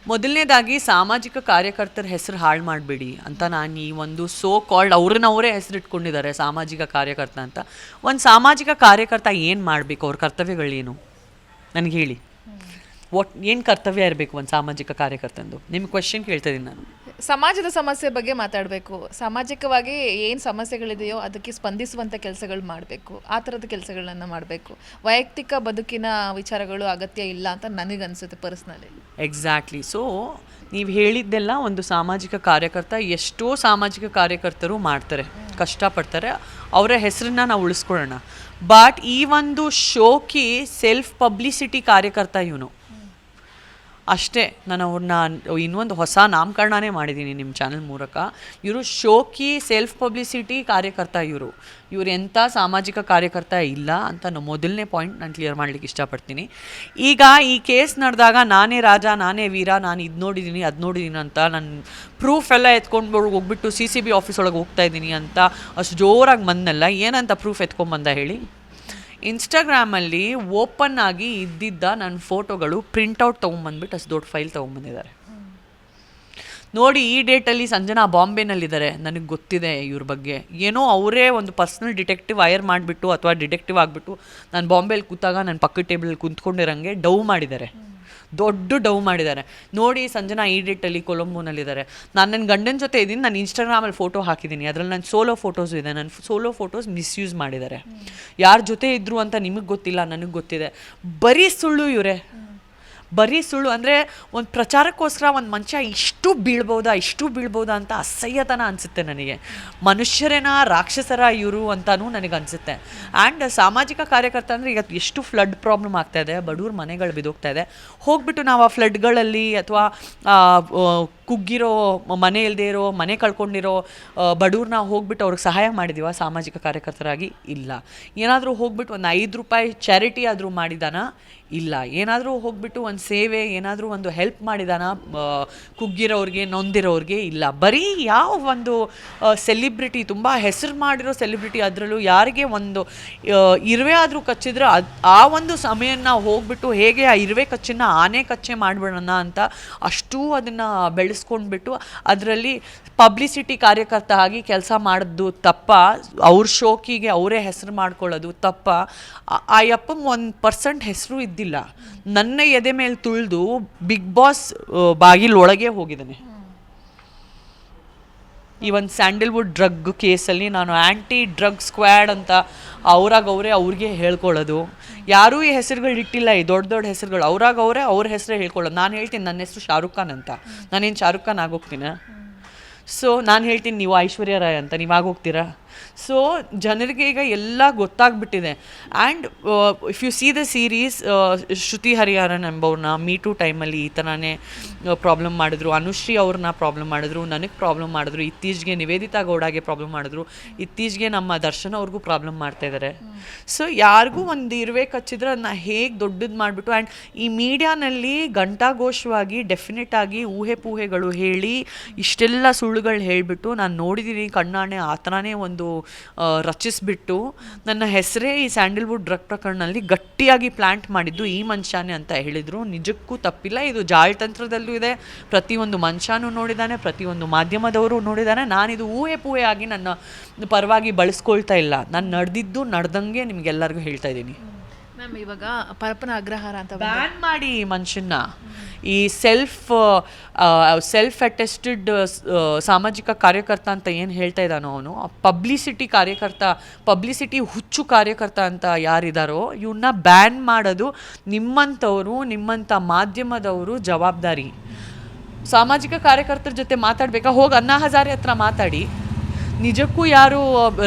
ಮೊದಲನೇದಾಗಿ ಸಾಮಾಜಿಕ ಕಾರ್ಯಕರ್ತರ ಹೆಸರು ಹಾಳು ಮಾಡಬೇಡಿ ಅಂತ ನಾನು ಈ ಒಂದು ಸೋ ಕಾಲ್ಡ್ ಅವ್ರನ್ನ ಅವರೇ ಹೆಸರಿಟ್ಕೊಂಡಿದ್ದಾರೆ ಸಾಮಾಜಿಕ ಕಾರ್ಯಕರ್ತ ಅಂತ. ಒಂದು ಸಾಮಾಜಿಕ ಕಾರ್ಯಕರ್ತ ಏನು ಮಾಡಬೇಕು? ಅವ್ರ ಕರ್ತವ್ಯಗಳೇನು? ನನಗೆ ಹೇಳಿ. ಒಟ್ ಏನು ಕರ್ತವ್ಯ ಇರಬೇಕು ಒಂದು ಸಾಮಾಜಿಕ ಕಾರ್ಯಕರ್ತಂದು? ನಿಮ್ಮ ಕ್ವೆಶನ್ ಕೇಳ್ತಾ ಇದ್ದೀನಿ ನಾನು. ಸಮಾಜದ ಸಮಸ್ಯೆ ಬಗ್ಗೆ ಮಾತಾಡಬೇಕು. ಸಾಮಾಜಿಕವಾಗಿ ಏನು ಸಮಸ್ಯೆಗಳಿದೆಯೋ ಅದಕ್ಕೆ ಸ್ಪಂದಿಸುವಂಥ ಕೆಲಸಗಳು ಮಾಡಬೇಕು. ಆ ಥರದ ಕೆಲಸಗಳನ್ನು ಮಾಡಬೇಕು. ವೈಯಕ್ತಿಕ ಬದುಕಿನ ವಿಚಾರಗಳು ಅಗತ್ಯ ಇಲ್ಲ ಅಂತ ನನಗನ್ಸುತ್ತೆ ಪರ್ಸ್ನಲಿ. ಎಕ್ಸಾಕ್ಟ್ಲಿ ಸೊ ನೀವು ಹೇಳಿದ್ದೆಲ್ಲ ಒಂದು ಸಾಮಾಜಿಕ ಕಾರ್ಯಕರ್ತ ಎಷ್ಟೋ ಸಾಮಾಜಿಕ ಕಾರ್ಯಕರ್ತರು ಮಾಡ್ತಾರೆ. ಕಷ್ಟಪಡ್ತಾರೆ. ಅವರ ಹೆಸರನ್ನ ನಾವು ಉಳಿಸ್ಕೊಳ್ಳೋಣ. ಬಟ್ ಈ ಒಂದು ಶೋಕಿ ಸೆಲ್ಫ್ ಪಬ್ಲಿಸಿಟಿ ಕಾರ್ಯಕರ್ತ ಇವನು. ಅಷ್ಟೇ ನಾನು ಅವ್ರನ್ನ ಇನ್ನೊಂದು ಹೊಸ ನಾಮಕರಣನೇ ಮಾಡಿದ್ದೀನಿ ನಿಮ್ಮ ಚಾನಲ್ ಮೂಲಕ. ಇವರು ಶೋಕಿ ಸೆಲ್ಫ್ ಪಬ್ಲಿಸಿಟಿ ಕಾರ್ಯಕರ್ತ ಇವರು. ಇವರು ಎಂಥ ಸಾಮಾಜಿಕ ಕಾರ್ಯಕರ್ತ ಇಲ್ಲ ಅಂತ ನಾನು ಮೊದಲನೇ ಪಾಯಿಂಟ್ ನಾನು ಕ್ಲಿಯರ್ ಮಾಡ್ಲಿಕ್ಕೆ ಇಷ್ಟಪಡ್ತೀನಿ. ಈಗ ಈ ಕೇಸ್ ನಡೆದಾಗ ನಾನೇ ರಾಜ, ನಾನೇ ವೀರ, ನಾನು ಇದು ನೋಡಿದ್ದೀನಿ ಅದು ನೋಡಿದ್ದೀನಿ ಅಂತ ನಾನು ಪ್ರೂಫ್ ಎಲ್ಲ ಎತ್ಕೊಂಡು ಹೋಗ್ಬಿಟ್ಟು ಸಿ ಸಿ ಬಿ ಆಫೀಸ್ ಒಳಗೆ ಹೋಗ್ತಾ ಇದ್ದೀನಿ ಅಂತ ಅಷ್ಟು ಜೋರಾಗಿ ಬಂದಲ್ಲ ಏನಂತ ಪ್ರೂಫ್ ಎತ್ಕೊಂಡ್ಬಂದ ಹೇಳಿ? ಇನ್ಸ್ಟಾಗ್ರಾಮಲ್ಲಿ ಓಪನ್ ಆಗಿ ಇದ್ದಿದ್ದ ನನ್ನ ಫೋಟೋಗಳು ಪ್ರಿಂಟೌಟ್ ತೊಗೊಂಬಂದ್ಬಿಟ್ಟು ಅಷ್ಟು ದೊಡ್ಡ ಫೈಲ್ ತೊಗೊಂಬಂದಿದ್ದಾರೆ. ನೋಡಿ, ಈ ಡೇಟಲ್ಲಿ ಸಂಜನಾ ಬಾಂಬೆನಲ್ಲಿದ್ದಾರೆ. ನನಗೆ ಗೊತ್ತಿದೆ ಇವ್ರ ಬಗ್ಗೆ. ಏನೋ ಅವರೇ ಒಂದು ಪರ್ಸ್ನಲ್ ಡಿಟೆಕ್ಟಿವ್ ಹೈರ್ ಮಾಡಿಬಿಟ್ಟು ಅಥವಾ ಡಿಟೆಕ್ಟಿವ್ ಆಗಿಬಿಟ್ಟು ನಾನು ಬಾಂಬೆಲಿ ಕೂತಾಗ ನನ್ನ ಪಕ್ಕದ ಟೇಬಲ್ ಕುಂತ್ಕೊಂಡಿರೋಂಗೆ ಡವ್ ಮಾಡಿದ್ದಾರೆ. ದೊಡ್ಡ ಡೌ ಮಾಡಿದ್ದಾರೆ. ನೋಡಿ ಸಂಜನಾ ಈ ಡೇಟಲ್ಲಿ ಕೊಲಂಬೋನಲ್ಲಿದ್ದಾರೆ. ನಾನು ನನ್ನ ಗಂಡನ ಜೊತೆ ಇದ್ದೀನಿ ನಾನು ಇನ್ಸ್ಟಾಗ್ರಾಮಲ್ಲಿ ಫೋಟೋ ಹಾಕಿದ್ದೀನಿ ಅದರಲ್ಲಿ ನನ್ನ ಸೋಲೋ ಫೋಟೋಸ್ ಇದೆ. ನನ್ನ ಸೋಲೋ ಫೋಟೋಸ್ ಮಿಸ್ಯೂಸ್ ಮಾಡಿದ್ದಾರೆ. ಯಾರ ಜೊತೆ ಇದ್ರು ಅಂತ ನಿಮಗೆ ಗೊತ್ತಿಲ್ಲ, ನನಗೆ ಗೊತ್ತಿದೆ. ಬರೀ ಸುಳ್ಳು ಇವರೇ. ಬರೀ ಸುಳ್ಳು ಅಂದರೆ ಒಂದು ಪ್ರಚಾರಕ್ಕೋಸ್ಕರ ಒಂದು ಮನುಷ್ಯ ಇಷ್ಟು ಬೀಳ್ಬೋದಾ ಇಷ್ಟು ಬೀಳ್ಬೋದಾ ಅಂತ ಅಸಹ್ಯತನ ಅನಿಸುತ್ತೆ ನನಗೆ. ಮನುಷ್ಯರೇನ, ರಾಕ್ಷಸರ ಇವರು ಅಂತಲೂ ನನಗೆ ಅನಿಸುತ್ತೆ. ಆ್ಯಂಡ್ ಸಾಮಾಜಿಕ ಕಾರ್ಯಕರ್ತ ಅಂದರೆ ಈಗ ಎಷ್ಟು ಫ್ಲಡ್ ಪ್ರಾಬ್ಲಮ್ ಆಗ್ತಾ ಇದೆ ಬಡವ್ರ ಮನೆಗಳು ಬಿದೋಗ್ತಾ ಇದೆ. ಹೋಗ್ಬಿಟ್ಟು ನಾವು ಆ ಫ್ಲಡ್ಗಳಲ್ಲಿ ಅಥವಾ ಕುಗ್ಗಿರೋ, ಮನೆ ಇಲ್ಲದೆ ಇರೋ, ಮನೆ ಕಳ್ಕೊಂಡಿರೋ ಬಡವ್ರನ್ನ ಹೋಗ್ಬಿಟ್ಟು ಅವ್ರಿಗೆ ಸಹಾಯ ಮಾಡಿದೀವ ಸಾಮಾಜಿಕ ಕಾರ್ಯಕರ್ತರಾಗಿ? ಇಲ್ಲ. ಏನಾದರೂ ಹೋಗ್ಬಿಟ್ಟು ಒಂದು ಐದು ರೂಪಾಯಿ ಚಾರಿಟಿ ಆದರೂ ಮಾಡಿದಾನ? ಇಲ್ಲ. ಏನಾದರೂ ಹೋಗ್ಬಿಟ್ಟು ಒಂದು ಸೇವೆ, ಏನಾದರೂ ಒಂದು ಹೆಲ್ಪ್ ಮಾಡಿದಾನ ಕುಗ್ಗಿರೋರಿಗೆ, ನೊಂದಿರೋರಿಗೆ ಇಲ್ಲ. ಬರೀ ಯಾವ ಒಂದು ಸೆಲಿಬ್ರಿಟಿ ತುಂಬ ಹೆಸರು ಮಾಡಿರೋ ಸೆಲಿಬ್ರಿಟಿ ಅದರಲ್ಲೂ ಯಾರಿಗೆ ಒಂದು ಇರುವೆ ಆದರೂ ಕಚ್ಚಿದ್ರೆ ಅದು, ಆ ಒಂದು ಸಮಯನ ಹೋಗ್ಬಿಟ್ಟು ಹೇಗೆ ಆ ಇರುವೆ ಕಚ್ಚಿನ ಆನೆ ಕಚ್ಚೆ ಮಾಡಿಬಿಡೋಣ ಅಂತ ಅಷ್ಟೂ ಅದನ್ನು ಬೆಳೆಸ್ಕೊಂಡ್ಬಿಟ್ಟು ಅದರಲ್ಲಿ ಪಬ್ಲಿಸಿಟಿ ಕಾರ್ಯಕರ್ತ ಆಗಿ ಕೆಲಸ ಮಾಡಿದ್ದು ತಪ್ಪ. ಅವ್ರ ಶೋಕಿಗೆ ಅವರೇ ಹೆಸರು ಮಾಡ್ಕೊಳ್ಳೋದು ತಪ್ಪ. ಆ- ಯಪ್ಪಂಗೆ ಒಂದು ಪರ್ಸೆಂಟ್ ಹೆಸರು ಇದ್ದಿಲ್ಲ. ನನ್ನ ಎದೆ ಮೇಲೆ ತುಳಿದು ಬಿಗ್ ಬಾಸ್ ಬಾಗಿಲು ಒಳಗೆ ಹೋಗಿದ್ದಾನೆ. ಈ ಒಂದು ಸ್ಯಾಂಡಲ್ವುಡ್ ಡ್ರಗ್ ಕೇಸಲ್ಲಿ ನಾನು ಆ್ಯಂಟಿ ಡ್ರಗ್ ಸ್ಕ್ವಾಡ್ ಅಂತ ಅವ್ರಾಗ ಅವರೇ ಅವ್ರಿಗೆ ಹೇಳ್ಕೊಳ್ಳೋದು. ಯಾರೂ ಈ ಹೆಸರುಗಳು ಇಟ್ಟಿಲ್ಲ, ಈ ದೊಡ್ಡ ದೊಡ್ಡ ಹೆಸರುಗಳು. ಅವ್ರಾಗ ಅವರೇ ಅವ್ರ ಹೆಸರೇ ಹೇಳ್ಕೊಳ್ಳೋದು. ನಾನು ಹೇಳ್ತೀನಿ ನನ್ನ ಹೆಸರು ಶಾರುಖ್ ಖಾನ್ ಅಂತ. ನಾನೇನು ಶಾರುಖ್ ಖಾನ್ ಆಗೋಗ್ತೀನ? ಸೊ ನಾನು ಹೇಳ್ತೀನಿ ನೀವು ಐಶ್ವರ್ಯ ರಾಯ್ ಅಂತ. ನೀವು ಆಗೋಗ್ತೀರಾ? ಸೊ ಜನರಿಗೆ ಈಗ ಎಲ್ಲ ಗೊತ್ತಾಗ್ಬಿಟ್ಟಿದೆ. And if you see the series Shruti Hariharan ಎಂಬವ್ರನ್ನ me too ಟೈಮಲ್ಲಿ ಈ ಥರನೇ ಪ್ರಾಬ್ಲಮ್ ಮಾಡಿದ್ರು. ಅನುಶ್ರೀ ಅವ್ರನ್ನ ಪ್ರಾಬ್ಲಮ್ ಮಾಡಿದ್ರು. ನನಗೆ ಪ್ರಾಬ್ಲಮ್ ಮಾಡಿದ್ರು. ಇತ್ತೀಚೆಗೆ ನಿವೇದಿತಾ ಗೌಡಗೆ ಪ್ರಾಬ್ಲಮ್ ಮಾಡಿದ್ರು. ಇತ್ತೀಚೆಗೆ ನಮ್ಮ ದರ್ಶನ್ ಅವ್ರಿಗೂ ಪ್ರಾಬ್ಲಮ್ ಮಾಡ್ತಾ ಇದ್ದಾರೆ ಸೊ ಯಾರಿಗೂ ಒಂದು ಇರುವೆ ಕಚ್ಚಿದ್ರೆ ಅದನ್ನ ಹೇಗೆ ದೊಡ್ಡದು ಮಾಡಿಬಿಟ್ಟು ಆ್ಯಂಡ್ ಈ ಮೀಡಿಯಾನಲ್ಲಿ ಘಂಟಾಘೋಷವಾಗಿ ಡೆಫಿನೆಟ್ ಆಗಿ ಊಹೆ ಪೂಹೆಗಳು ಹೇಳಿ, ಇಷ್ಟೆಲ್ಲ ಸುಳ್ಳುಗಳು ಹೇಳಿಬಿಟ್ಟು ನಾನು ನೋಡಿದ್ದೀನಿ ಕಣ್ಣಾಣೆ, ಆ ಥರನೇ ಒಂದು ರಚಿಸ್ಬಿಟ್ಟು ನನ್ನ ಹೆಸರೇ ಈ ಸ್ಯಾಂಡಲ್ವುಡ್ ಡ್ರಗ್ ಪ್ರಕರಣದಲ್ಲಿ ಗಟ್ಟಿಯಾಗಿ ಪ್ಲಾಂಟ್ ಮಾಡಿದ್ದು ಈ ಮನುಷ್ಯನೇ ಅಂತ ಹೇಳಿದರು. ನಿಜಕ್ಕೂ ತಪ್ಪಿಲ್ಲ. ಇದು ಜಾಳತಂತ್ರದಲ್ಲೂ ಇದೆ. ಪ್ರತಿಯೊಂದು ಮನುಷ್ಯನೂ ನೋಡಿದ್ದಾನೆ ಪ್ರತಿಯೊಂದು ಮಾಧ್ಯಮದವರು ನೋಡಿದ್ದಾನೆ ನಾನಿದು ಊಹೆ ಪೂಹೆ ಆಗಿ ನನ್ನ ಪರವಾಗಿ ಬಳಸ್ಕೊಳ್ತಾ ಇಲ್ಲ. ನಾನು ನಡೆದಿದ್ದು, ನಡೆದಂಗೆ ನಿಮಗೆಲ್ಲರಿಗೂ ಹೇಳ್ತಾ ಇದ್ದೀನಿ. ಮ್ಯಾಮ್, ಇವಾಗ ಪರಪನ ಅಗ್ರಹಾರ ಅಂತ ಬ್ಯಾನ್ ಮಾಡಿ ಮನುಷ್ಯನ್ನ. ಈ ಸೆಲ್ಫ್ ಸೆಲ್ಫ್ ಅಟೆಸ್ಟೆಡ್ ಸಾಮಾಜಿಕ ಕಾರ್ಯಕರ್ತ ಅಂತ ಏನು ಹೇಳ್ತಾ ಇದ್ದಾನೋ ಅವನು ಪಬ್ಲಿಸಿಟಿ ಕಾರ್ಯಕರ್ತ ಪಬ್ಲಿಸಿಟಿ ಹುಚ್ಚು ಕಾರ್ಯಕರ್ತ ಅಂತ ಯಾರಿದಾರೋ ಇವನ್ನ ಬ್ಯಾನ್ ಮಾಡೋದು ನಿಮ್ಮಂಥವರು, ನಿಮ್ಮಂಥ ಮಾಧ್ಯಮದವರು ಜವಾಬ್ದಾರಿ. ಸಾಮಾಜಿಕ ಕಾರ್ಯಕರ್ತರ ಜೊತೆ ಮಾತಾಡಬೇಕಾ? ಹೋಗಿ ಅಣ್ಣಾ ಹಜಾರಿ ಹತ್ರ ಮಾತಾಡಿ. ನಿಜಕ್ಕೂ ಯಾರು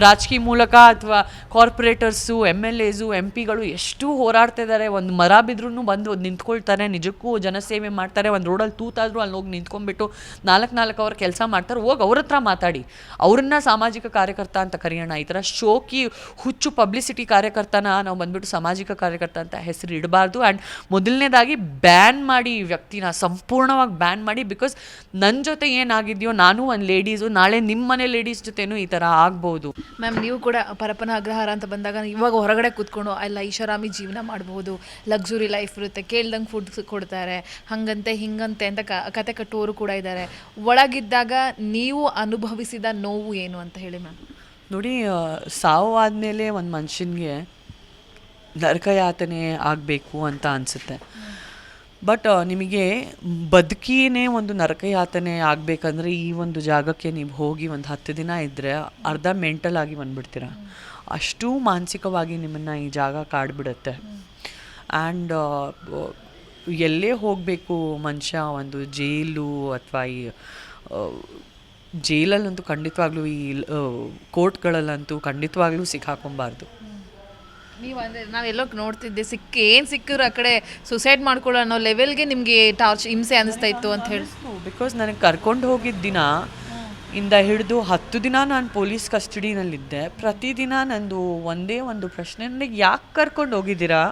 ರಾಜಕೀಯ ಮೂಲಕ ಅಥವಾ corporators M L As M ಪಿಗಳು ಎಷ್ಟು ಹೋರಾಡ್ತಿದ್ದಾರೆ ಒಂದು ಮರ ಬಿದ್ರೂ ಬಂದು ನಿಂತ್ಕೊಳ್ತಾರೆ. ನಿಜಕ್ಕೂ ಜನಸೇವೆ ಮಾಡ್ತಾರೆ. ಒಂದು ರೋಡಲ್ಲಿ ತೂತಾದರೂ ಅಲ್ಲಿ ಹೋಗಿ ನಿಂತ್ಕೊಂಡ್ಬಿಟ್ಟು ನಾಲ್ಕು ನಾಲ್ಕು ಅವ್ರ ಕೆಲಸ ಮಾಡ್ತಾರೆ. ಹೋಗಿ ಅವ್ರ ಹತ್ರ ಮಾತಾಡಿ. ಅವ್ರನ್ನ ಸಾಮಾಜಿಕ ಕಾರ್ಯಕರ್ತ ಅಂತ ಕರೆಯೋಣ ಈ ಥರ ಶೋಕಿ, ಹುಚ್ಚು ಪಬ್ಲಿಸಿಟಿ ಕಾರ್ಯಕರ್ತನ ನಾವು ಬಂದ್ಬಿಟ್ಟು ಸಾಮಾಜಿಕ ಕಾರ್ಯಕರ್ತ ಅಂತ ಹೆಸರು ಇಡಬಾರ್ದು. ಆ್ಯಂಡ್ ಮೊದಲನೇದಾಗಿ ಬ್ಯಾನ್ ಮಾಡಿ ಈ ವ್ಯಕ್ತಿನ, ಸಂಪೂರ್ಣವಾಗಿ ಬ್ಯಾನ್ ಮಾಡಿ, ಬಿಕಾಸ್ ನನ್ನ ಜೊತೆ ಏನಾಗಿದೆಯೋ, ನಾನು ಒಂದು ಲೇಡೀಸು, ನಾಳೆ ನಿಮ್ಮ ಮನೆ ಲೇಡೀಸ್ ಜೊತೆನೂ ಈ ಥರ ಆಗ್ಬೋದು. ಮ್ಯಾಮ್ ನೀವು ಕೂಡ ಪರಪನ ಅಗ್ರಹಾರ ಅಂತ ಬಂದಾಗ ಇವಾಗ ಹೊರಗಡೆ ಕೂತ್ಕೊಂಡು ಅಲ್ಲಿ ಐಷಾರಾಮಿ ಜೀವನ ಮಾಡ್ಬೋದು. ಲಕ್ಸುರಿ ಲೈಫ್ ಇರುತ್ತೆ. ಕೇಳ್ದಂಗೆ ಫುಡ್ ಕೊಡ್ತಾರೆ. ಹಂಗಂತೆ ಹಿಂಗಂತೆ ಅಂತ ಕತೆ ಕಟ್ಟುವವರು ಕೂಡ ಇದ್ದಾರೆ. ಒಳಗಿದ್ದಾಗ ನೀವು ಅನುಭವಿಸಿದ ನೋವು ಏನು ಅಂತ ಹೇಳಿ ಮ್ಯಾಮ್ ನೋಡಿ ಸಾವು ಆದಮೇಲೆ ಒಂದು ಮನುಷ್ಯನಿಗೆ ನರಕಯಾತನೆ ಆಗಬೇಕು ಅಂತ ಅನಿಸುತ್ತೆ. ಬಟ್ ನಿಮಗೆ ಬದುಕಿನೇ ಒಂದು ನರಕಯಾತನೆ ಆಗಬೇಕಂದ್ರೆ ಈ ಒಂದು ಜಾಗಕ್ಕೆ ನೀವು ಹೋಗಿ ಒಂದು ಹತ್ತು ದಿನ ಇದ್ದರೆ ಅರ್ಧ ಮೆಂಟಲ್ ಆಗಿ ಬಂದುಬಿಡ್ತೀರ? ಅಷ್ಟು ಮಾನಸಿಕವಾಗಿ ನಿಮ್ಮನ್ನು ಈ ಜಾಗ ಕಾಡ್ಬಿಡುತ್ತೆ. ಆ್ಯಂಡ್ ಎಲ್ಲೇ ಹೋಗಬೇಕು ಮನುಷ್ಯ? ಒಂದು ಜೈಲು ಅಥವಾ ಈ ಜೈಲಲ್ಲಂತೂ ಖಂಡಿತವಾಗ್ಲೂ ಈ ಕೋರ್ಟ್ಗಳಲ್ಲಂತೂ ಖಂಡಿತವಾಗ್ಲೂ ಸಿಕ್ಕಾಕೊಬಾರ್ದು. ನೀವು ಅಂದರೆ ನಾವೆಲ್ಲೋ ನೋಡ್ತಿದ್ದೆ, ಸಿಕ್ಕಿ, ಏನು ಸಿಕ್ಕಿದ್ರು ಆ ಕಡೆ ಸುಸೈಡ್ ಮಾಡ್ಕೊಳ್ಳೋ ಅನ್ನೋ ಲೆವೆಲ್ಗೆ ನಿಮಗೆ ಟಾರ್ಚ್ ಹಿಂಸೆ ಅನಿಸ್ತಾ ಇತ್ತು ಅಂತ ಹೇಳಿ. ಬಿಕಾಸ್ ನನಗೆ ಕರ್ಕೊಂಡು ಹೋಗಿದ್ದ ದಿನ ಇಂದ ಹಿಡಿದು ಹತ್ತು ದಿನ ನಾನು ಪೊಲೀಸ್ ಕಸ್ಟಡಿನಲ್ಲಿದ್ದೆ. ಪ್ರತಿದಿನ ನಂದು ಒಂದೇ ಒಂದು ಪ್ರಶ್ನೆ, ನನಗೆ ಯಾಕೆ ಕರ್ಕೊಂಡು ಹೋಗಿದ್ದೀರಾ?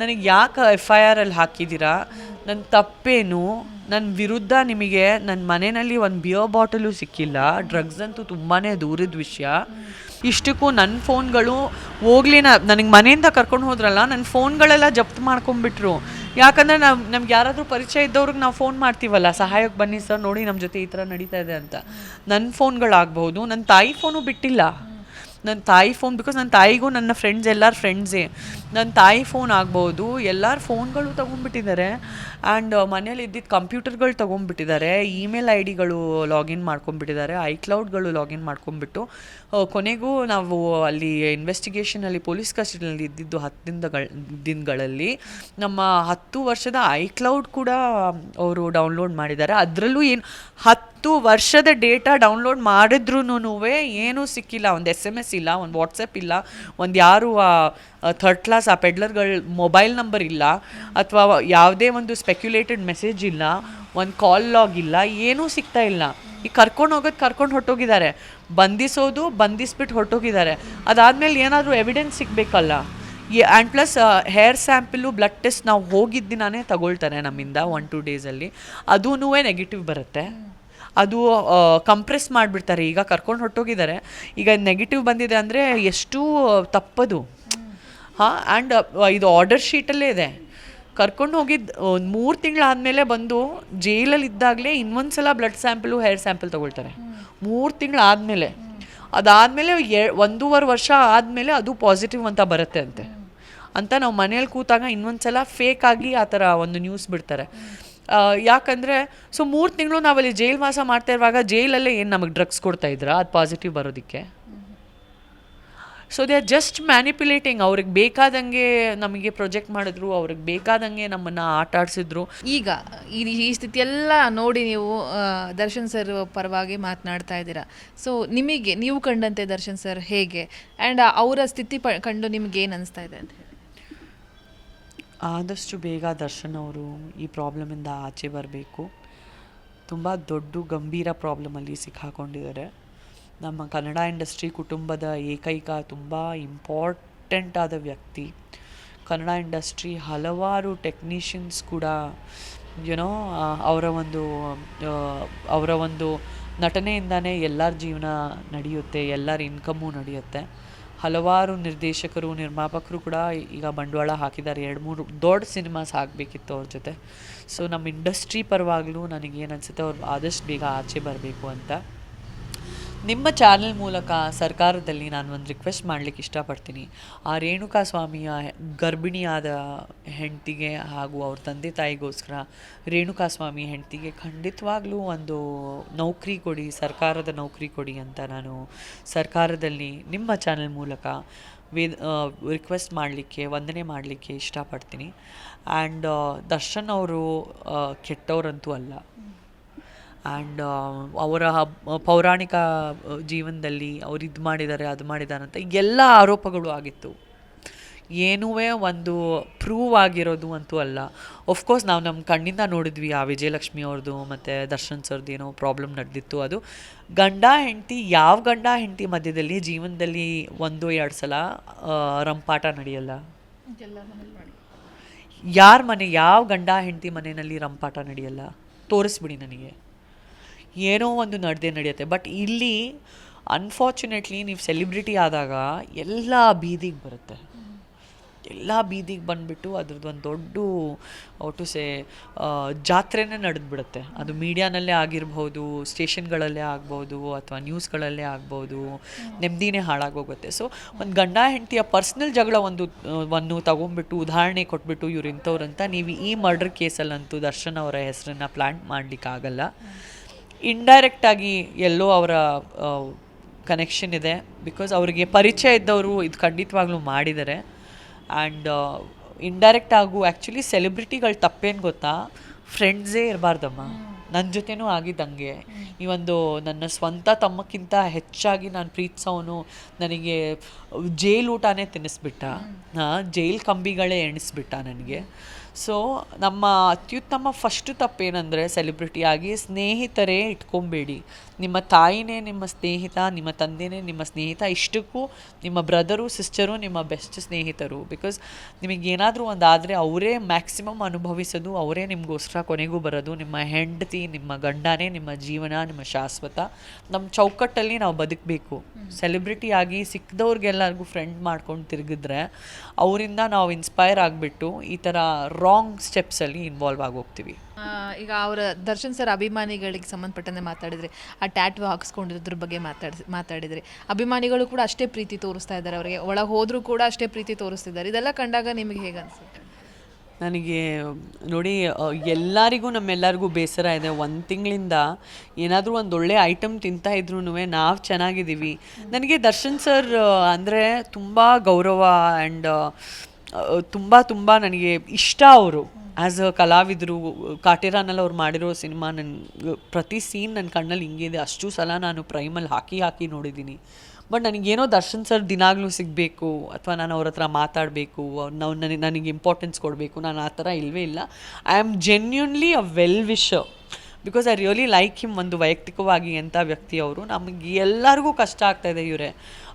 ನನಗೆ ಯಾಕೆ ಎಫ್ ಐ ಆರಲ್ಲಿ ಹಾಕಿದ್ದೀರಾ? ನನ್ನ ತಪ್ಪೇನು? ನನ್ನ ವಿರುದ್ಧ ನಿಮಗೆ ನನ್ನ ಮನೆಯಲ್ಲಿ ಒಂದು ಬಿಯರ್ ಬಾಟಲು ಸಿಕ್ಕಿಲ್ಲ. ಡ್ರಗ್ಸ್ ಅಂತೂ ತುಂಬಾ ದೂರದ ವಿಷಯ. ಇಷ್ಟಕ್ಕೂ ನನ್ನ ಫೋನ್ಗಳು ಹೋಗ್ಲಿ ನನಗೆ ಮನೆಯಿಂದ ಕರ್ಕೊಂಡು ಹೋದ್ರಲ್ಲ ನನ್ನ ಫೋನ್ಗಳೆಲ್ಲ ಜಪ್ತು ಮಾಡ್ಕೊಂಡ್ಬಿಟ್ರು. ಯಾಕಂದರೆ ನಾವು ನಮ್ಗೆ ಯಾರಾದರೂ ಪರಿಚಯ ಇದ್ದವ್ರಿಗೆ ನಾವು ಫೋನ್ ಮಾಡ್ತೀವಲ್ಲ ಸಹಾಯಕ್ಕೆ ಬನ್ನಿ ಸರ್, ನೋಡಿ ನಮ್ಮ ಜೊತೆ ಈ ಥರ ನಡೀತಾ ಇದೆ ಅಂತ. ನನ್ನ ಫೋನ್ಗಳಾಗ್ಬಹುದು ನನ್ನ ತಾಯಿ ಫೋನು ಬಿಟ್ಟಿಲ್ಲ. ನನ್ನ ತಾಯಿ ಫೋನ್ ಬಿಕಾಸ್ ನನ್ನ ತಾಯಿಗೂ ನನ್ನ ಫ್ರೆಂಡ್ಸ್ ಎಲ್ಲರ ಫ್ರೆಂಡ್ಸೇ ನನ್ನ ತಾಯಿ ಫೋನ್ ಆಗ್ಬೋದು ಎಲ್ಲರ ಫೋನ್ಗಳು ತೊಗೊಂಡ್ಬಿಟ್ಟಿದ್ದಾರೆ. ಆ್ಯಂಡ್ ಮನೇಲಿ ಇದ್ದಿದ್ದ ಕಂಪ್ಯೂಟರ್ಗಳು ತೊಗೊಂಡ್ಬಿಟ್ಟಿದ್ದಾರೆ ಇಮೇಲ್ ಐ ಡಿಗಳು ಲಾಗಿನ್ ಮಾಡ್ಕೊಂಡ್ಬಿಟ್ಟಿದ್ದಾರೆ ಕ್ಲೌಡ್ಗಳು ಲಾಗಿನ್ ಮಾಡ್ಕೊಂಡ್ಬಿಟ್ಟು ಆ, ಕೊನೆಗೂ ನಾವು ಅಲ್ಲಿ ಇನ್ವೆಸ್ಟಿಗೇಷನಲ್ಲಿ ಪೊಲೀಸ್ ಕಸ್ಟಡಿಯಲ್ಲಿ ಇದ್ದಿದ್ದು ಹತ್ತು ದಿನಗಳ ದಿನಗಳಲ್ಲಿ ನಮ್ಮ ಹತ್ತು ವರ್ಷದ ಐಕ್ಲೌಡ್ ಕೂಡ ಅವರು ಡೌನ್ಲೋಡ್ ಮಾಡಿದ್ದಾರೆ. ಅದರಲ್ಲೂ ಏನು ಹತ್ತು ವರ್ಷದ ಡೇಟಾ ಡೌನ್ಲೋಡ್ ಮಾಡಿದ್ರೂ ಏನೂ ಸಿಕ್ಕಿಲ್ಲ. ಒಂದು ಎಸ್ ಎಂ ಎಸ್ ಇಲ್ಲ, ಒಂದು ವಾಟ್ಸಪ್ ಇಲ್ಲ, ಒಂದು ಯಾರು ಥರ್ಡ್ ಕ್ಲಾಸ್ ಆ ಪೆಡ್ಲರ್ಗಳ ಮೊಬೈಲ್ ನಂಬರ್ ಇಲ್ಲ, ಅಥವಾ ಯಾವುದೇ ಒಂದು ಸ್ಪೆಕ್ಯುಲೇಟೆಡ್ ಮೆಸೇಜ್ ಇಲ್ಲ, ಒಂದು ಕಾಲ್ ಲಾಗ್ ಇಲ್ಲ, ಏನೂ ಸಿಗ್ತಾ ಇಲ್ಲ. ಈಗ ಕರ್ಕೊಂಡು ಹೋಗೋದು ಕರ್ಕೊಂಡು ಹೊರಟೋಗಿದ್ದಾರೆ. ಬಂಧಿಸೋದು ಬಂಧಿಸ್ಬಿಟ್ಟು ಹೊರಟೋಗಿದ್ದಾರೆ. ಅದಾದಮೇಲೆ ಏನಾದರೂ evidence ಸಿಗಬೇಕಲ್ಲ. And plus hair sample blood test ನಾವು ಹೋಗಿದ್ದ ದಿನಾನೇ ತಗೊಳ್ತಾರೆ ನಮ್ಮಿಂದ ಒನ್ ಟು ಡೇಸಲ್ಲಿ ಅದೂ ನೆಗೆಟಿವ್ ಬರುತ್ತೆ. ಅದು ಕಂಪ್ರೆಸ್ ಮಾಡಿಬಿಡ್ತಾರೆ. ಈಗ ಕರ್ಕೊಂಡು ಹೊರಟೋಗಿದ್ದಾರೆ. ಈಗ ನೆಗೆಟಿವ್ ಬಂದಿದೆ ಅಂದರೆ ಎಷ್ಟು ತಪ್ಪದು. ಹಾಂ ಆ್ಯಂಡ್ ಇದು ಆರ್ಡರ್ ಶೀಟಲ್ಲೇ ಇದೆ. ಕರ್ಕೊಂಡು ಹೋಗಿದ್ದು ಒಂದು ಮೂರು ತಿಂಗಳಾದಮೇಲೆ ಬಂದು ಜೈಲಲ್ಲಿ ಇದ್ದಾಗಲೇ ಇನ್ನೊಂದು ಸಲ ಬ್ಲಡ್ ಸ್ಯಾಂಪಲು ಹೇರ್ ಸ್ಯಾಂಪಲ್ ತೊಗೊಳ್ತಾರೆ. ಮೂರು ತಿಂಗಳಾದಮೇಲೆ ಅದಾದಮೇಲೆ ಎ, ಒಂದೂವರೆ ವರ್ಷ ಆದಮೇಲೆ ಅದು ಪಾಸಿಟಿವ್ ಅಂತ ಬರುತ್ತೆ ಅಂತೆ. ಅಂತ ನಾವು ಮನೇಲಿ ಕೂತಾಗ ಇನ್ನೊಂದು ಸಲ ಆಗಿ ಆ ಥರ ಒಂದು ನ್ಯೂಸ್ ಬಿಡ್ತಾರೆ. ಯಾಕಂದರೆ ಸೊ ಮೂರು ತಿಂಗಳು ನಾವಲ್ಲಿ ಜೈಲ್ ವಾಸ ಮಾಡ್ತಾ ಇರುವಾಗ ಜೈಲಲ್ಲೇ ಏನು ನಮಗೆ ಡ್ರಗ್ಸ್ ಕೊಡ್ತಾ ಇದ್ರ? ಅದು ಪಾಸಿಟಿವ್ ಬರೋದಕ್ಕೆ. So they are just manipulating ಅವ್ರಿಗೆ ಬೇಕಾದಂಗೆ ನಮಗೆ ಪ್ರೊಜೆಕ್ಟ್ ಮಾಡಿದ್ರು, ಅವ್ರಿಗೆ ಬೇಕಾದಂಗೆ ನಮ್ಮನ್ನು ಆಟ ಆಡಿಸಿದ್ರು. ಈಗ ಈ ಈ ಸ್ಥಿತಿ ಎಲ್ಲ ನೋಡಿ ನೀವು ದರ್ಶನ್ ಸರ್ ಪರವಾಗಿ ಮಾತನಾಡ್ತಾ ಇದ್ದೀರಾ. ಸೊ ನಿಮಗೆ, ನೀವು ಕಂಡಂತೆ ದರ್ಶನ್ ಸರ್ ಹೇಗೆ? ಆ್ಯಂಡ್ ಅವರ ಸ್ಥಿತಿ ಪ, ಕಂಡು ನಿಮ್ಗೆ ಏನು ಅನಿಸ್ತಾ ಇದೆ ಅಂತ ಆದಷ್ಟು ಬೇಗ ದರ್ಶನ್ ಅವರು ಈ ಪ್ರಾಬ್ಲಮಿಂದ ಆಚೆ ಬರಬೇಕು. ತುಂಬ ದೊಡ್ಡ ಗಂಭೀರ ಪ್ರಾಬ್ಲಮಲ್ಲಿ ಸಿಕ್ಕಾಕೊಂಡಿದ್ದಾರೆ. ನಮ್ಮ ಕನ್ನಡ ಇಂಡಸ್ಟ್ರಿ ಕುಟುಂಬದ ಏಕೈಕ, ತುಂಬ ಇಂಪಾರ್ಟೆಂಟ್ ಆದ ವ್ಯಕ್ತಿ. ಕನ್ನಡ ಇಂಡಸ್ಟ್ರಿ ಹಲವಾರು ಟೆಕ್ನಿಷಿಯನ್ಸ್ ಕೂಡ ಯುನೋ ಅವರ ಒಂದು ಅವರ ಒಂದು ನಟನೆಯಿಂದನೇ ಎಲ್ಲರ ಜೀವನ ನಡೆಯುತ್ತೆ, ಎಲ್ಲರ ಇನ್ಕಮ್ಮು ನಡೆಯುತ್ತೆ. ಹಲವಾರು ನಿರ್ದೇಶಕರು, ನಿರ್ಮಾಪಕರು ಕೂಡ ಈಗ ಬಂಡವಾಳ ಹಾಕಿದ್ದಾರೆ. ಎರಡು, ಮೂರು ದೊಡ್ಡ ಸಿನಿಮಾಸ್ ಆಗಬೇಕಿತ್ತು ಅವ್ರ ಜೊತೆ. ಸೊ ನಮ್ಮ ಇಂಡಸ್ಟ್ರಿ ಪರವಾಗಲೂ ನನಗೇನು ಅನಿಸುತ್ತೆ, ಅವ್ರು ಆದಷ್ಟು ಬೇಗ ಆಚೆ ಬರಬೇಕು ಅಂತ ನಿಮ್ಮ ಚಾನೆಲ್ ಮೂಲಕ ಸರ್ಕಾರದಲ್ಲಿ ನಾನು ಒಂದು ರಿಕ್ವೆಸ್ಟ್ ಮಾಡಲಿಕ್ಕೆ ಇಷ್ಟಪಡ್ತೀನಿ. ಆ ರೇಣುಕಾ ಸ್ವಾಮಿಯ ಗರ್ಭಿಣಿಯಾದ ಹೆಂಡತಿಗೆ ಹಾಗೂ ಅವ್ರ ತಂದೆ ತಾಯಿಗೋಸ್ಕರ ರೇಣುಕಾ ಸ್ವಾಮಿ ಹೆಂಡತಿಗೆ ಖಂಡಿತವಾಗ್ಲೂ ಒಂದು ನೌಕರಿ ಕೊಡಿ, ಸರ್ಕಾರದ ನೌಕರಿ ಕೊಡಿ ಅಂತ ನಾನು ಸರ್ಕಾರದಲ್ಲಿ ನಿಮ್ಮ ಚಾನೆಲ್ ಮೂಲಕ ವೇದ ರಿಕ್ವೆಸ್ಟ್ ಮಾಡಲಿಕ್ಕೆ, ವಂದನೆ ಮಾಡಲಿಕ್ಕೆ ಇಷ್ಟಪಡ್ತೀನಿ. ಆ್ಯಂಡ್ ದರ್ಶನ್ ಅವರು ಕೆಟ್ಟವರಂತೂ ಅಲ್ಲ. ಆ್ಯಂಡ್ ಅವರ ಹಬ್- ಪೌರಾಣಿಕ ಜೀವನದಲ್ಲಿ ಅವ್ರು ಇದು ಮಾಡಿದ್ದಾರೆ ಅದು ಮಾಡಿದ್ದಾರೆ ಅಂತ ಎಲ್ಲ ಆರೋಪಗಳು ಆಗಿತ್ತು. ಏನೂ ಒಂದು ಪ್ರೂವ್ ಆಗಿರೋದು ಅಂತೂ ಅಲ್ಲ. ಕೋರ್ಸ್ ನಾವು ನಮ್ಮ ಕಣ್ಣಿಂದ ನೋಡಿದ್ವಿ ಆ ವಿಜಯಲಕ್ಷ್ಮಿ ಅವ್ರದ್ದು ಮತ್ತು ದರ್ಶನ್ ಸರ್ದು ಏನೋ ಪ್ರಾಬ್ಲಮ್ ನಡೆದಿತ್ತು ಅದು. ಗಂಡ ಹೆಂಡತಿ ಯಾವ ಗಂಡ ಹೆಂಡತಿ ಮಧ್ಯದಲ್ಲಿ ಜೀವನದಲ್ಲಿ ಒಂದು ಎರಡು ಸಲ ರಂಪಾಟ ನಡೆಯಲ್ಲ? ಯಾರ ಮನೆ ಯಾವ ಗಂಡ ಹೆಂಡತಿ ಮನೆಯಲ್ಲಿ ರಂಪಾಟ ನಡೆಯಲ್ಲ? ತೋರಿಸ್ಬಿಡಿ ನನಗೆ. ಏನೋ ಒಂದು ನಡೆದೇ ನಡೆಯುತ್ತೆ. ಬಟ್ ಇಲ್ಲಿ ಅನ್ಫಾರ್ಚುನೇಟ್ಲಿ ನೀವು ಸೆಲಿಬ್ರಿಟಿ ಆದಾಗ ಎಲ್ಲ ಬೀದಿಗೆ ಬರುತ್ತೆ. ಎಲ್ಲ ಬೀದಿಗೆ ಬಂದುಬಿಟ್ಟು ಅದ್ರದ್ದು ಒಂದು ದೊಡ್ಡ ಟು ಸೇ ಜಾತ್ರೆನೇ ನಡೆದ್ಬಿಡುತ್ತೆ. ಅದು ಮೀಡಿಯಾನಲ್ಲೇ ಆಗಿರ್ಬೋದು, ಸ್ಟೇಷನ್ಗಳಲ್ಲೇ ಆಗ್ಬೋದು, ಅಥವಾ ನ್ಯೂಸ್ಗಳಲ್ಲೇ ಆಗ್ಬೋದು, ನೆಮ್ಮದಿನೇ ಹಾಳಾಗೋಗುತ್ತೆ. ಸೊ ಒಂದು ಗಂಡ, ಹೆಂಡತಿಯ ಪರ್ಸ್ನಲ್ ಜಗಳ ಒಂದು ಒಂದು ತಗೊಂಡ್ಬಿಟ್ಟು ಉದಾಹರಣೆ ಕೊಟ್ಬಿಟ್ಟು ಇವ್ರು ಇಂಥವ್ರಂತ, ನೀವು ಈ ಮರ್ಡರ್ ಕೇಸಲ್ಲಂತೂ ದರ್ಶನ್ ಅವರ ಹೆಸರನ್ನು ಪ್ಲ್ಯಾಂಟ್ ಮಾಡಲಿಕ್ಕಾಗಲ್ಲ. ಇಂಡೈರೆಕ್ಟಾಗಿ ಎಲ್ಲೋ ಅವರ ಕನೆಕ್ಷನ್ ಇದೆ. ಬಿಕಾಸ್ ಅವರಿಗೆ ಪರಿಚಯ ಇದ್ದವರು ಇದು ಖಂಡಿತವಾಗ್ಲೂ ಮಾಡಿದ್ದಾರೆ. ಆ್ಯಂಡ್ ಇಂಡೈರೆಕ್ಟ್ ಆಗು ಆ್ಯಕ್ಚುಲಿ ಸೆಲೆಬ್ರಿಟಿಗಳು ತಪ್ಪೇನು ಗೊತ್ತಾ? ಫ್ರೆಂಡ್ಸೇ ಇರಬಾರ್ದಮ್ಮ. ನನ್ನ ಜೊತೆನೂ ಆಗಿದ್ದಂಗೆ. ಈ ಒಂದು ನನ್ನ ಸ್ವಂತ ತಮ್ಮಕ್ಕಿಂತ ಹೆಚ್ಚಾಗಿ ನಾನು ಪ್ರೀತಿಸೋನು ನನಗೆ ಜೈಲ್ ಊಟನೇ ತಿನ್ನಿಸ್ಬಿಟ್ಟ. ಜೈಲ್ ಕಂಬಿಗಳೇ ಎಣಿಸ್ಬಿಟ್ಟ ನನಗೆ. ಸೊ ನಮ್ಮ ಅತ್ಯುತ್ತಮ ಫಸ್ಟ್ ತಪ್ಪೇನೆಂದರೆ ಸೆಲೆಬ್ರಿಟಿಯಾಗಿ ಸ್ನೇಹಿತರೇ ಇಟ್ಕೊಬೇಡಿ. ನಿಮ್ಮ ತಾಯಿನೇ ನಿಮ್ಮ ಸ್ನೇಹಿತ ನಿಮ್ಮ ತಂದೆಯೇ ನಿಮ್ಮ ಸ್ನೇಹಿತ ಇಷ್ಟಕ್ಕೂ ನಿಮ್ಮ ಬ್ರದರು ಸಿಸ್ಟರು ನಿಮ್ಮ ಬೆಸ್ಟ್ ಸ್ನೇಹಿತರು. ಬಿಕಾಸ್ ನಿಮಗೇನಾದರೂ ಒಂದು ಆದರೆ ಅವರೇ ಮ್ಯಾಕ್ಸಿಮಮ್ ಅನುಭವಿಸೋದು ಅವರೇ ನಿಮಗೋಸ್ಕರ ಕೊನೆಗೂ ಬರೋದು. ನಿಮ್ಮ ಹೆಂಡತಿ ನಿಮ್ಮ ಗಂಡನೇ ನಿಮ್ಮ ಜೀವನ ನಿಮ್ಮ ಶಾಶ್ವತ. ನಮ್ಮ ಚೌಕಟ್ಟಲ್ಲಿ ನಾವು ಬದುಕಬೇಕು. ಸೆಲೆಬ್ರಿಟಿ ಆಗಿ ಸಿಕ್ಕದವ್ರಿಗೆಲ್ಲರಿಗೂ ಫ್ರೆಂಡ್ ಮಾಡ್ಕೊಂಡು ತಿರುಗಿದ್ರೆ ಅವರಿಂದ ನಾವು ಇನ್ಸ್ಪೈರ್ ಆಗಿಬಿಟ್ಟು ಈ ಥರ ರಾಂಗ್ ಸ್ಟೆಪ್ಸಲ್ಲಿ ಇನ್ವಾಲ್ವ್ ಆಗೋಗ್ತೀವಿ. ಈಗ ಅವರ ದರ್ಶನ್ ಸರ್ ಅಭಿಮಾನಿಗಳಿಗೆ ಸಂಬಂಧಪಟ್ಟಂತೆ ಮಾತಾಡಿದ್ರೆ ಆ ಟ್ಯಾಟು ಹಾಕಿಸ್ಕೊಂಡಿದ್ರ ಬಗ್ಗೆ ಮಾತಾಡಿಸಿ ಮಾತಾಡಿದರೆ. ಅಭಿಮಾನಿಗಳು ಕೂಡ ಅಷ್ಟೇ ಪ್ರೀತಿ ತೋರಿಸ್ತಾ ಇದ್ದಾರೆ ಅವರಿಗೆ. ಒಳಗೆ ಹೋದರೂ ಕೂಡ ಅಷ್ಟೇ ಪ್ರೀತಿ ತೋರಿಸ್ತಿದ್ದಾರೆ. ಇದೆಲ್ಲ ಕಂಡಾಗ ನಿಮಗೆ ಹೇಗೆ ಅನಿಸುತ್ತೆ? ನನಗೆ ನೋಡಿ ಎಲ್ಲರಿಗೂ ನಮ್ಮೆಲ್ಲರಿಗೂ ಬೇಸರ ಇದೆ. ಒಂದು ತಿಂಗಳಿಂದ ಏನಾದರೂ ಒಂದು ಒಳ್ಳೆ ಐಟಮ್ ತಿಂತಾ ಇದ್ರೂ ನಾವು ಚೆನ್ನಾಗಿದ್ದೀವಿ. ನನಗೆ ದರ್ಶನ್ ಸರ್ ಅಂದರೆ ತುಂಬ ಗೌರವ ಆ್ಯಂಡ್ ತುಂಬ ತುಂಬ ನನಗೆ ಇಷ್ಟ ಅವರು. ಆ್ಯಸ್ ಅ ಕಲಾವಿದರು, ಕಾಟೇರಾನಲ್ಲಿ ಅವ್ರು ಮಾಡಿರೋ ಸಿನಿಮಾ ನನ್ನ ಪ್ರತಿ ಸೀನ್ ನನ್ನ ಕಣ್ಣಲ್ಲಿ ಹಿಂಗಿದೆ ಅಷ್ಟು ಸಲ ನಾನು ಪ್ರೈಮಲ್ಲಿ ಹಾಕಿ ಹಾಕಿ ನೋಡಿದ್ದೀನಿ. ಬಟ್ ನನಗೇನೋ ದರ್ಶನ್ ಸರ್ ದಿನಾಗ್ಲೂ ಸಿಗಬೇಕು, ಅಥವಾ ನಾನು ಅವ್ರ ಹತ್ರ ಮಾತಾಡಬೇಕು ನಾವು ನನಗೆ ನನಗೆ ಇಂಪಾರ್ಟೆನ್ಸ್ ಕೊಡಬೇಕು, ನಾನು ಆ ಥರ ಇಲ್ಲವೇ ಇಲ್ಲ. I am genuinely a well wisher because I really like him ಒಂದು ವೈಯಕ್ತಿಕವಾಗಿ ಎಂಥ ವ್ಯಕ್ತಿ ಅವರು. ನಮಗೆ ಎಲ್ಲರಿಗೂ ಕಷ್ಟ ಆಗ್ತಾಯಿದೆ ಇವರೇ.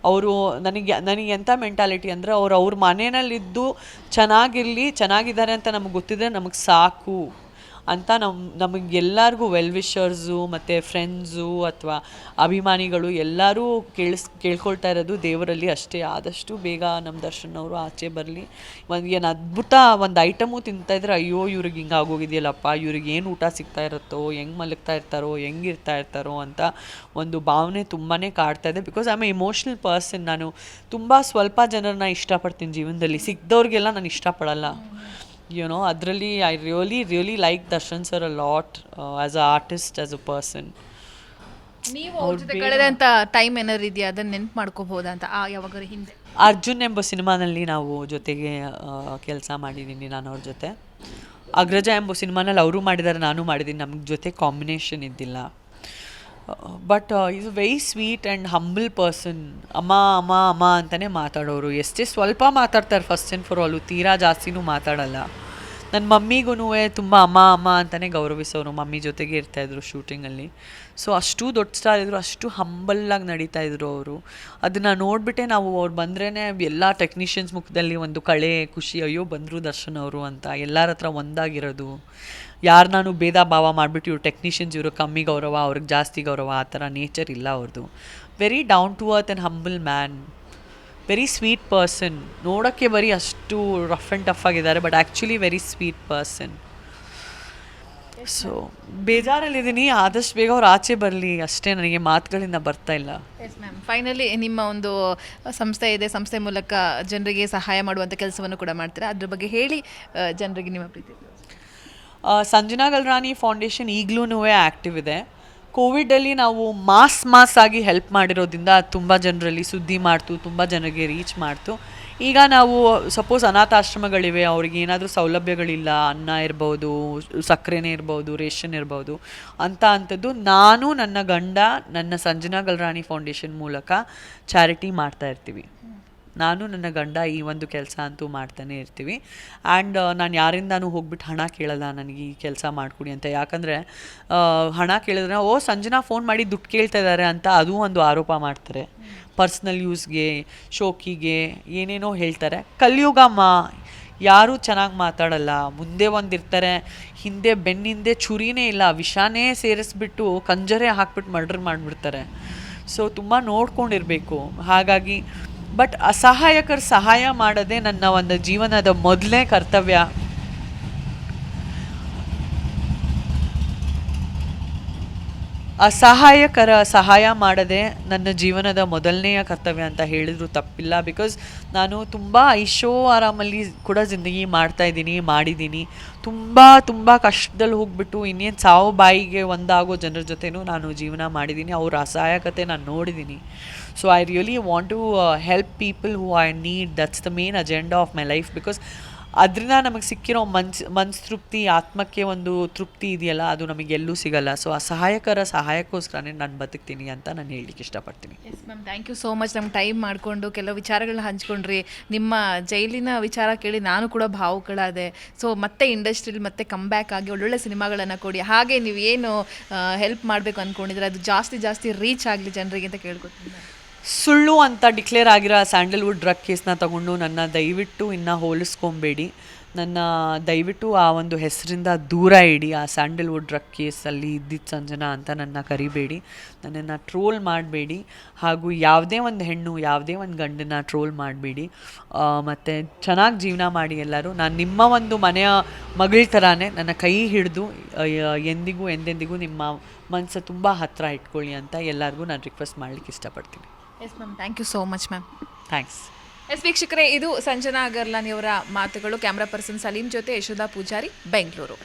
ಅವರು ನನಗೆ ನನಗೆ ಎಂಥ ಮೆಂಟಾಲಿಟಿ ಅಂದರೆ ಅವ್ರು ಅವ್ರ ಮನೆಯಲ್ಲಿದ್ದು ಚೆನ್ನಾಗಿರಲಿ, ಚೆನ್ನಾಗಿದ್ದಾರೆ ಅಂತ ನಮಗೆ ಗೊತ್ತಿದ್ರೆ ನಮಗೆ ಸಾಕು. ಅಂತ ನಮ್ಮ ನಮಗೆಲ್ಲರಿಗೂ ವೆಲ್ ವಿಷರ್ಸು ಮತ್ತು ಫ್ರೆಂಡ್ಸು ಅಥವಾ ಅಭಿಮಾನಿಗಳು ಎಲ್ಲರೂ ಕೇಳಿಸ್, ಕೇಳ್ಕೊಳ್ತಾ ಇರೋದು ದೇವರಲ್ಲಿ ಅಷ್ಟೇ. ಆದಷ್ಟು ಬೇಗ ನಮ್ಮ ದರ್ಶನ್ ಅವರು ಆಚೆ ಬರಲಿ. ಒಂದು ಏನು ಅದ್ಭುತ ಒಂದು ಐಟಮು ತಿಂತಾ ಇದ್ರೆ, ಅಯ್ಯೋ, ಇವ್ರಿಗೆ ಹಿಂಗೆ ಆಗೋಗಿದೆಯಲ್ಲಪ್ಪ, ಇವ್ರಿಗೆ ಏನು ಊಟ ಸಿಗ್ತಾ ಇರುತ್ತೋ, ಹೆಂಗೆ ಮಲಗ್ತಾ ಇರ್ತಾರೋ, ಹೆಂಗೆ ಇರ್ತಾ ಇರ್ತಾರೋ ಅಂತ ಒಂದು ಭಾವನೆ ತುಂಬಾ ಕಾಡ್ತಾ ಇದೆ. Because I am emotional person ನಾನು ತುಂಬ ಸ್ವಲ್ಪ ಜನರನ್ನ ಇಷ್ಟಪಡ್ತೀನಿ ಜೀವನದಲ್ಲಿ. ಸಿಗ್ದವ್ರಿಗೆಲ್ಲ ನಾನು ಇಷ್ಟಪಡಲ್ಲ. ಯು ನೋ ಅದರಲ್ಲಿ I really really like Darshan sir a lot as a artist as a person ನೀವು ಅವ್ರ ಜೊತೆ ಕಳೆದಂಥ ಟೈಮ್ ಏನಾದ್ರು ಇದೆಯಾ? ಅದನ್ನ ನೆನ್ಪು ಮಾಡ್ಕೋಬಹುದಾ ಅಂತ ಆ ಹಿಂದೆ? ಅರ್ಜುನ್ ಎಂಬ ಸಿನಿಮಾನಲ್ಲಿ ನಾವು ಜೊತೆಗೆ ಕೆಲಸ ಮಾಡಿದ್ದೀನಿ ನಾನು ಅವ್ರ ಜೊತೆ. ಅಗ್ರಜ ಎಂಬ ಸಿನಿಮಾನಲ್ಲಿ ಅವರು ಮಾಡಿದ್ದಾರೆ ನಾನು ಮಾಡಿದ್ದೀನಿ ನಮ್ಗೆ ಜೊತೆ ಕಾಂಬಿನೇಷನ್ ಇದ್ದಿಲ್ಲ. But is very sweet and humble person ಅಮ್ಮ ಅಮ್ಮ ಅಮ್ಮ ಅಂತಲೇ ಮಾತಾಡೋರು. ಎಷ್ಟೇ ಸ್ವಲ್ಪ ಮಾತಾಡ್ತಾರೆ ಫಸ್ಟ್ ಆ್ಯಂಡ್ ಫಾರ್ ಆಲು ತೀರಾ ಜಾಸ್ತಿನೂ ಮಾತಾಡಲ್ಲ. ನನ್ನ ಮಮ್ಮಿಗೂ ತುಂಬ ಅಮ್ಮ ಅಮ್ಮ ಅಂತಲೇ ಗೌರವಿಸೋರು. ಮಮ್ಮಿ ಜೊತೆಗೆ ಇರ್ತಾಯಿದ್ರು ಶೂಟಿಂಗಲ್ಲಿ. ಸೊ ಅಷ್ಟು ದೊಡ್ಡ ಸ್ಟಾರ್ ಇದ್ದರು ಅಷ್ಟು ಹಂಬಲ್ಲಾಗಿ ನಡೀತಾ ಇದ್ರು ಅವರು. ಅದನ್ನು ನೋಡಿಬಿಟ್ಟೆ ನಾವು ಅವ್ರು ಬಂದ್ರೇ ಎಲ್ಲ ಟೆಕ್ನಿಷಿಯನ್ಸ್ ಮುಖದಲ್ಲಿ ಒಂದು ಕಳೆ, ಖುಷಿ, ಅಯ್ಯೋ ಬಂದರು ದರ್ಶನ್ ಅವರು ಅಂತ. ಎಲ್ಲರ ಹತ್ರ ಒಂದಾಗಿರೋದು. ಯಾರು ನಾನು ಭೇದ ಭಾವ ಮಾಡಿಬಿಟ್ಟು ಇವ್ರು ಟೆಕ್ನಿಷಿಯನ್ಸ್ ಇವರು ಕಮ್ಮಿ ಗೌರವ, ಅವ್ರಿಗೆ ಜಾಸ್ತಿ ಗೌರವ, ಆ ಥರ ನೇಚರ್ ಇಲ್ಲ ಅವ್ರದ್ದು very down to earth and humble man very sweet person ನೋಡೋಕ್ಕೆ ಬರೀ ಅಷ್ಟು ರಫ್ ಆ್ಯಂಡ್ ಟಫ್ ಆಗಿದ್ದಾರೆ but actually very sweet person so ಬೇಜಾರಲ್ಲಿದ್ದೀನಿ ಆದಷ್ಟು ಬೇಗ ಅವ್ರು ಆಚೆ ಬರಲಿ. ಅಷ್ಟೇ ನನಗೆ ಮಾತುಗಳಿಂದ ಬರ್ತಾ ಇಲ್ಲ. ಎಸ್ ಮ್ಯಾಮ್ ಫೈನಲಿ ನಿಮ್ಮ ಒಂದು ಸಂಸ್ಥೆ ಇದೆ ಸಂಸ್ಥೆ ಮೂಲಕ ಜನರಿಗೆ ಸಹಾಯ ಮಾಡುವಂಥ ಕೆಲಸವನ್ನು ಕೂಡ ಮಾಡ್ತೀರಾ? ಅದ್ರ ಬಗ್ಗೆ ಹೇಳಿ ಜನರಿಗೆ ನಿಮ್ಮ ಪ್ರೀತಿ. ಸಂಜನಾ ಗಲ್ರಾನಿ ಫೌಂಡೇಶನ್ ಈಗಲೂ ಆ್ಯಕ್ಟಿವ್ ಇದೆ. ಕೋವಿಡಲ್ಲಿ ನಾವು ಮಾಸ್ ಮಾಸ್ ಆಗಿ ಹೆಲ್ಪ್ ಮಾಡಿರೋದ್ರಿಂದ ತುಂಬ ಜನರಲ್ಲಿ ಸುದ್ದಿ ಮಾಡ್ತು, ತುಂಬ ಜನರಿಗೆ ರೀಚ್ ಮಾಡ್ತು. ಈಗ ನಾವು ಸಪೋಸ್ ಅನಾಥಾಶ್ರಮಗಳಿವೆ, ಅವ್ರಿಗೆ ಏನಾದರೂ ಸೌಲಭ್ಯಗಳಿಲ್ಲ, ಅನ್ನ ಇರ್ಬೋದು, ಸಕ್ಕರೆನೇ ಇರ್ಬೋದು, ರೇಷನ್ ಇರ್ಬೋದು, ಅಂತ ಅಂಥದ್ದು ನಾನು, ನನ್ನ ಗಂಡ, ನನ್ನ ಸಂಜನಾ ಗಲ್ರಾಣಿ ಫೌಂಡೇಶನ್ ಮೂಲಕ ಚಾರಿಟಿ ಮಾಡ್ತಾ ಇರ್ತೀವಿ. ನಾನು ನನ್ನ ಗಂಡ ಈ ಒಂದು ಕೆಲಸ ಅಂತೂ ಮಾಡ್ತಾನೆ ಇರ್ತೀವಿ. ಆ್ಯಂಡ್ ನಾನು ಯಾರಿಂದಾನು ಹೋಗ್ಬಿಟ್ಟು ಹಣ ಕೇಳಲ್ಲ ನನಗೆ ಈ ಕೆಲಸ ಮಾಡಿಕೊಡಿ ಅಂತ. ಯಾಕಂದರೆ ಹಣ ಕೇಳಿದ್ರೆ, ಓ, ಸಂಜನಾ ಫೋನ್ ಮಾಡಿ ದುಡ್ಡು ಕೇಳ್ತಾ ಇದ್ದಾರೆ ಅಂತ ಅದು ಒಂದು ಆರೋಪ ಮಾಡ್ತಾರೆ. ಪರ್ಸ್ನಲ್ ಯೂಸ್ಗೆ ಶೋಕಿಗೆ, ಏನೇನೋ ಹೇಳ್ತಾರೆ. ಕಲಿಯುಗಮ್ಮ, ಯಾರೂ ಚೆನ್ನಾಗಿ ಮಾತಾಡಲ್ಲ. ಮುಂದೆ ಒಂದಿರ್ತಾರೆ ಹಿಂದೆ ಬೆನ್ನಿಂದೆ ಚುರಿನೇ ಇಲ್ಲ, ವಿಷಾನೇ ಸೇರಿಸ್ಬಿಟ್ಟು ಕಂಜರೇ ಹಾಕ್ಬಿಟ್ಟು ಮರ್ಡರ್ ಮಾಡಿಬಿಡ್ತಾರೆ. ಸೊ ತುಂಬ ನೋಡ್ಕೊಂಡಿರಬೇಕು. ಹಾಗಾಗಿ ಬಟ್ ಅಸಹಾಯಕರ ಸಹಾಯ ಮಾಡೋದೇ ನನ್ನ ಒಂದು ಜೀವನದ ಮೊದಲನೇ ಕರ್ತವ್ಯ. ಅಸಹಾಯಕರ ಸಹಾಯ ಮಾಡದೆ ನನ್ನ ಜೀವನದ ಮೊದಲನೆಯ ಕರ್ತವ್ಯ ಅಂತ ಹೇಳಿದ್ರು ತಪ್ಪಿಲ್ಲ ಬಿಕಾಸ್ ನಾನು ತುಂಬ ಐಶೋ ಆರಾಮಲ್ಲಿ ಕೂಡ ಜಿಂದಗಿ ಮಾಡ್ತಾ ಇದ್ದೀನಿ, ಮಾಡಿದ್ದೀನಿ. ತುಂಬ ತುಂಬ ಕಷ್ಟದಲ್ಲಿ ಹೋಗ್ಬಿಟ್ಟು ಇನ್ನೇನು ಸಾವು ಬಾಯಿಗೆ ಒಂದಾಗೋ ಜನರ ಜೊತೆನೂ ನಾನು ಜೀವನ ಮಾಡಿದ್ದೀನಿ. ಅವ್ರ ಅಸಹಾಯಕತೆ ನಾನು ನೋಡಿದ್ದೀನಿ. So I really want to help people who I need that's the main agenda of my life because ಅದರಿಂದ ನಮಗೆ ಸಿಕ್ಕಿರೋ ಮನ್ಸ್ ಮನ್ಸ್ ತೃಪ್ತಿ ಆತ್ಮಕ್ಕೆ ಒಂದು ತೃಪ್ತಿ ಇದೆಯಲ್ಲ, ಅದು ನಮಗೆ ಎಲ್ಲೂ ಸಿಗಲ್ಲ. ಸೊ ಆ ಸಹಾಯಕರ ಸಹಾಯಕ್ಕೋಸ್ಕರನೇ ನಾನು ಬದುಕ್ತೀನಿ ಅಂತ ನಾನು ಹೇಳಲಿಕ್ಕೆ ಇಷ್ಟಪಡ್ತೀನಿ. Yes ma'am thank you so much ನಮ್ಗೆ ಟೈಮ್ ಮಾಡಿಕೊಂಡು ಕೆಲವು ವಿಚಾರಗಳನ್ನ ಹಂಚ್ಕೊಂಡ್ರಿ. ನಿಮ್ಮ ಜೈಲಿನ ವಿಚಾರ ಕೇಳಿ ನಾನು ಕೂಡ ಭಾವುಗಳಾದೆ ಸೊ ಮತ್ತೆ ಇಂಡಸ್ಟ್ರಿಲಿ ಮತ್ತೆ ಕಮ್ ಬ್ಯಾಕ್ ಆಗಿ ಒಳ್ಳೊಳ್ಳೆ ಸಿನಿಮಾಗಳನ್ನು ಕೊಡಿ. ಹಾಗೆ ನೀವು ಏನು ಹೆಲ್ಪ್ ಮಾಡಬೇಕು ಅಂದ್ಕೊಂಡಿದ್ರೆ ಅದು ಜಾಸ್ತಿ ಜಾಸ್ತಿ ರೀಚ್ ಆಗಲಿ ಜನರಿಗೆ ಅಂತ ಕೇಳ್ಕೊತೀನಿ. ಸುಳ್ಳು ಅಂತ ಡಿಕ್ಲೇರ್ ಆಗಿರೋ ಆ ಸ್ಯಾಂಡಲ್ವುಡ್ ಡ್ರಗ್ ಕೇಸ್ನ ತಗೊಂಡು ನನ್ನ ದಯವಿಟ್ಟು ಇನ್ನು ಹೋಲಿಸ್ಕೊಬೇಡಿ. ನನ್ನ ದಯವಿಟ್ಟು ಆ ಒಂದು ಹೆಸರಿಂದ ದೂರ ಇಡಿ, ಆ ಸ್ಯಾಂಡಲ್ವುಡ್ ಡ್ರಗ್ ಕೇಸಲ್ಲಿ ಇದ್ದಿದ್ದ ಸಂಜನಾ ಅಂತ ನನ್ನ ಕರಿಬೇಡಿ. ನನ್ನನ್ನು ಟ್ರೋಲ್ ಮಾಡಬೇಡಿ. ಹಾಗೂ ಯಾವುದೇ ಒಂದು ಹೆಣ್ಣು, ಯಾವುದೇ ಒಂದು ಗಂಡನ್ನ ಟ್ರೋಲ್ ಮಾಡಬೇಡಿ. ಮತ್ತು ಚೆನ್ನಾಗಿ ಜೀವನ ಮಾಡಿ ಎಲ್ಲರೂ. ನಾನು ನಿಮ್ಮ ಒಂದು ಮನೆಯ ಮಗಳ ಥರಾನೇ ನನ್ನ ಕೈ ಹಿಡಿದು ಎಂದಿಗೂ, ಎಂದೆಂದಿಗೂ ನಿಮ್ಮ ಮನಸ್ಸು ತುಂಬ ಹತ್ತಿರ ಇಟ್ಕೊಳ್ಳಿ ಅಂತ ಎಲ್ಲರಿಗೂ ನಾನು ರಿಕ್ವೆಸ್ಟ್ ಮಾಡಲಿಕ್ಕೆ ಇಷ್ಟಪಡ್ತೀನಿ. Yes ma'am thank you so much ma'am thanks yes ವೀಕ್ಷಕರೇ ಇದು ಸಂಜನಾ ಅಗರ್ಲಾನಿಯವರ ಮಾತುಗಳು. ಕ್ಯಾಮ್ರಾ ಪರ್ಸನ್ ಸಲೀಂ ಜೊತೆ ಯಶೋಧಾ ಪೂಜಾರಿ ಬೆಂಗಳೂರು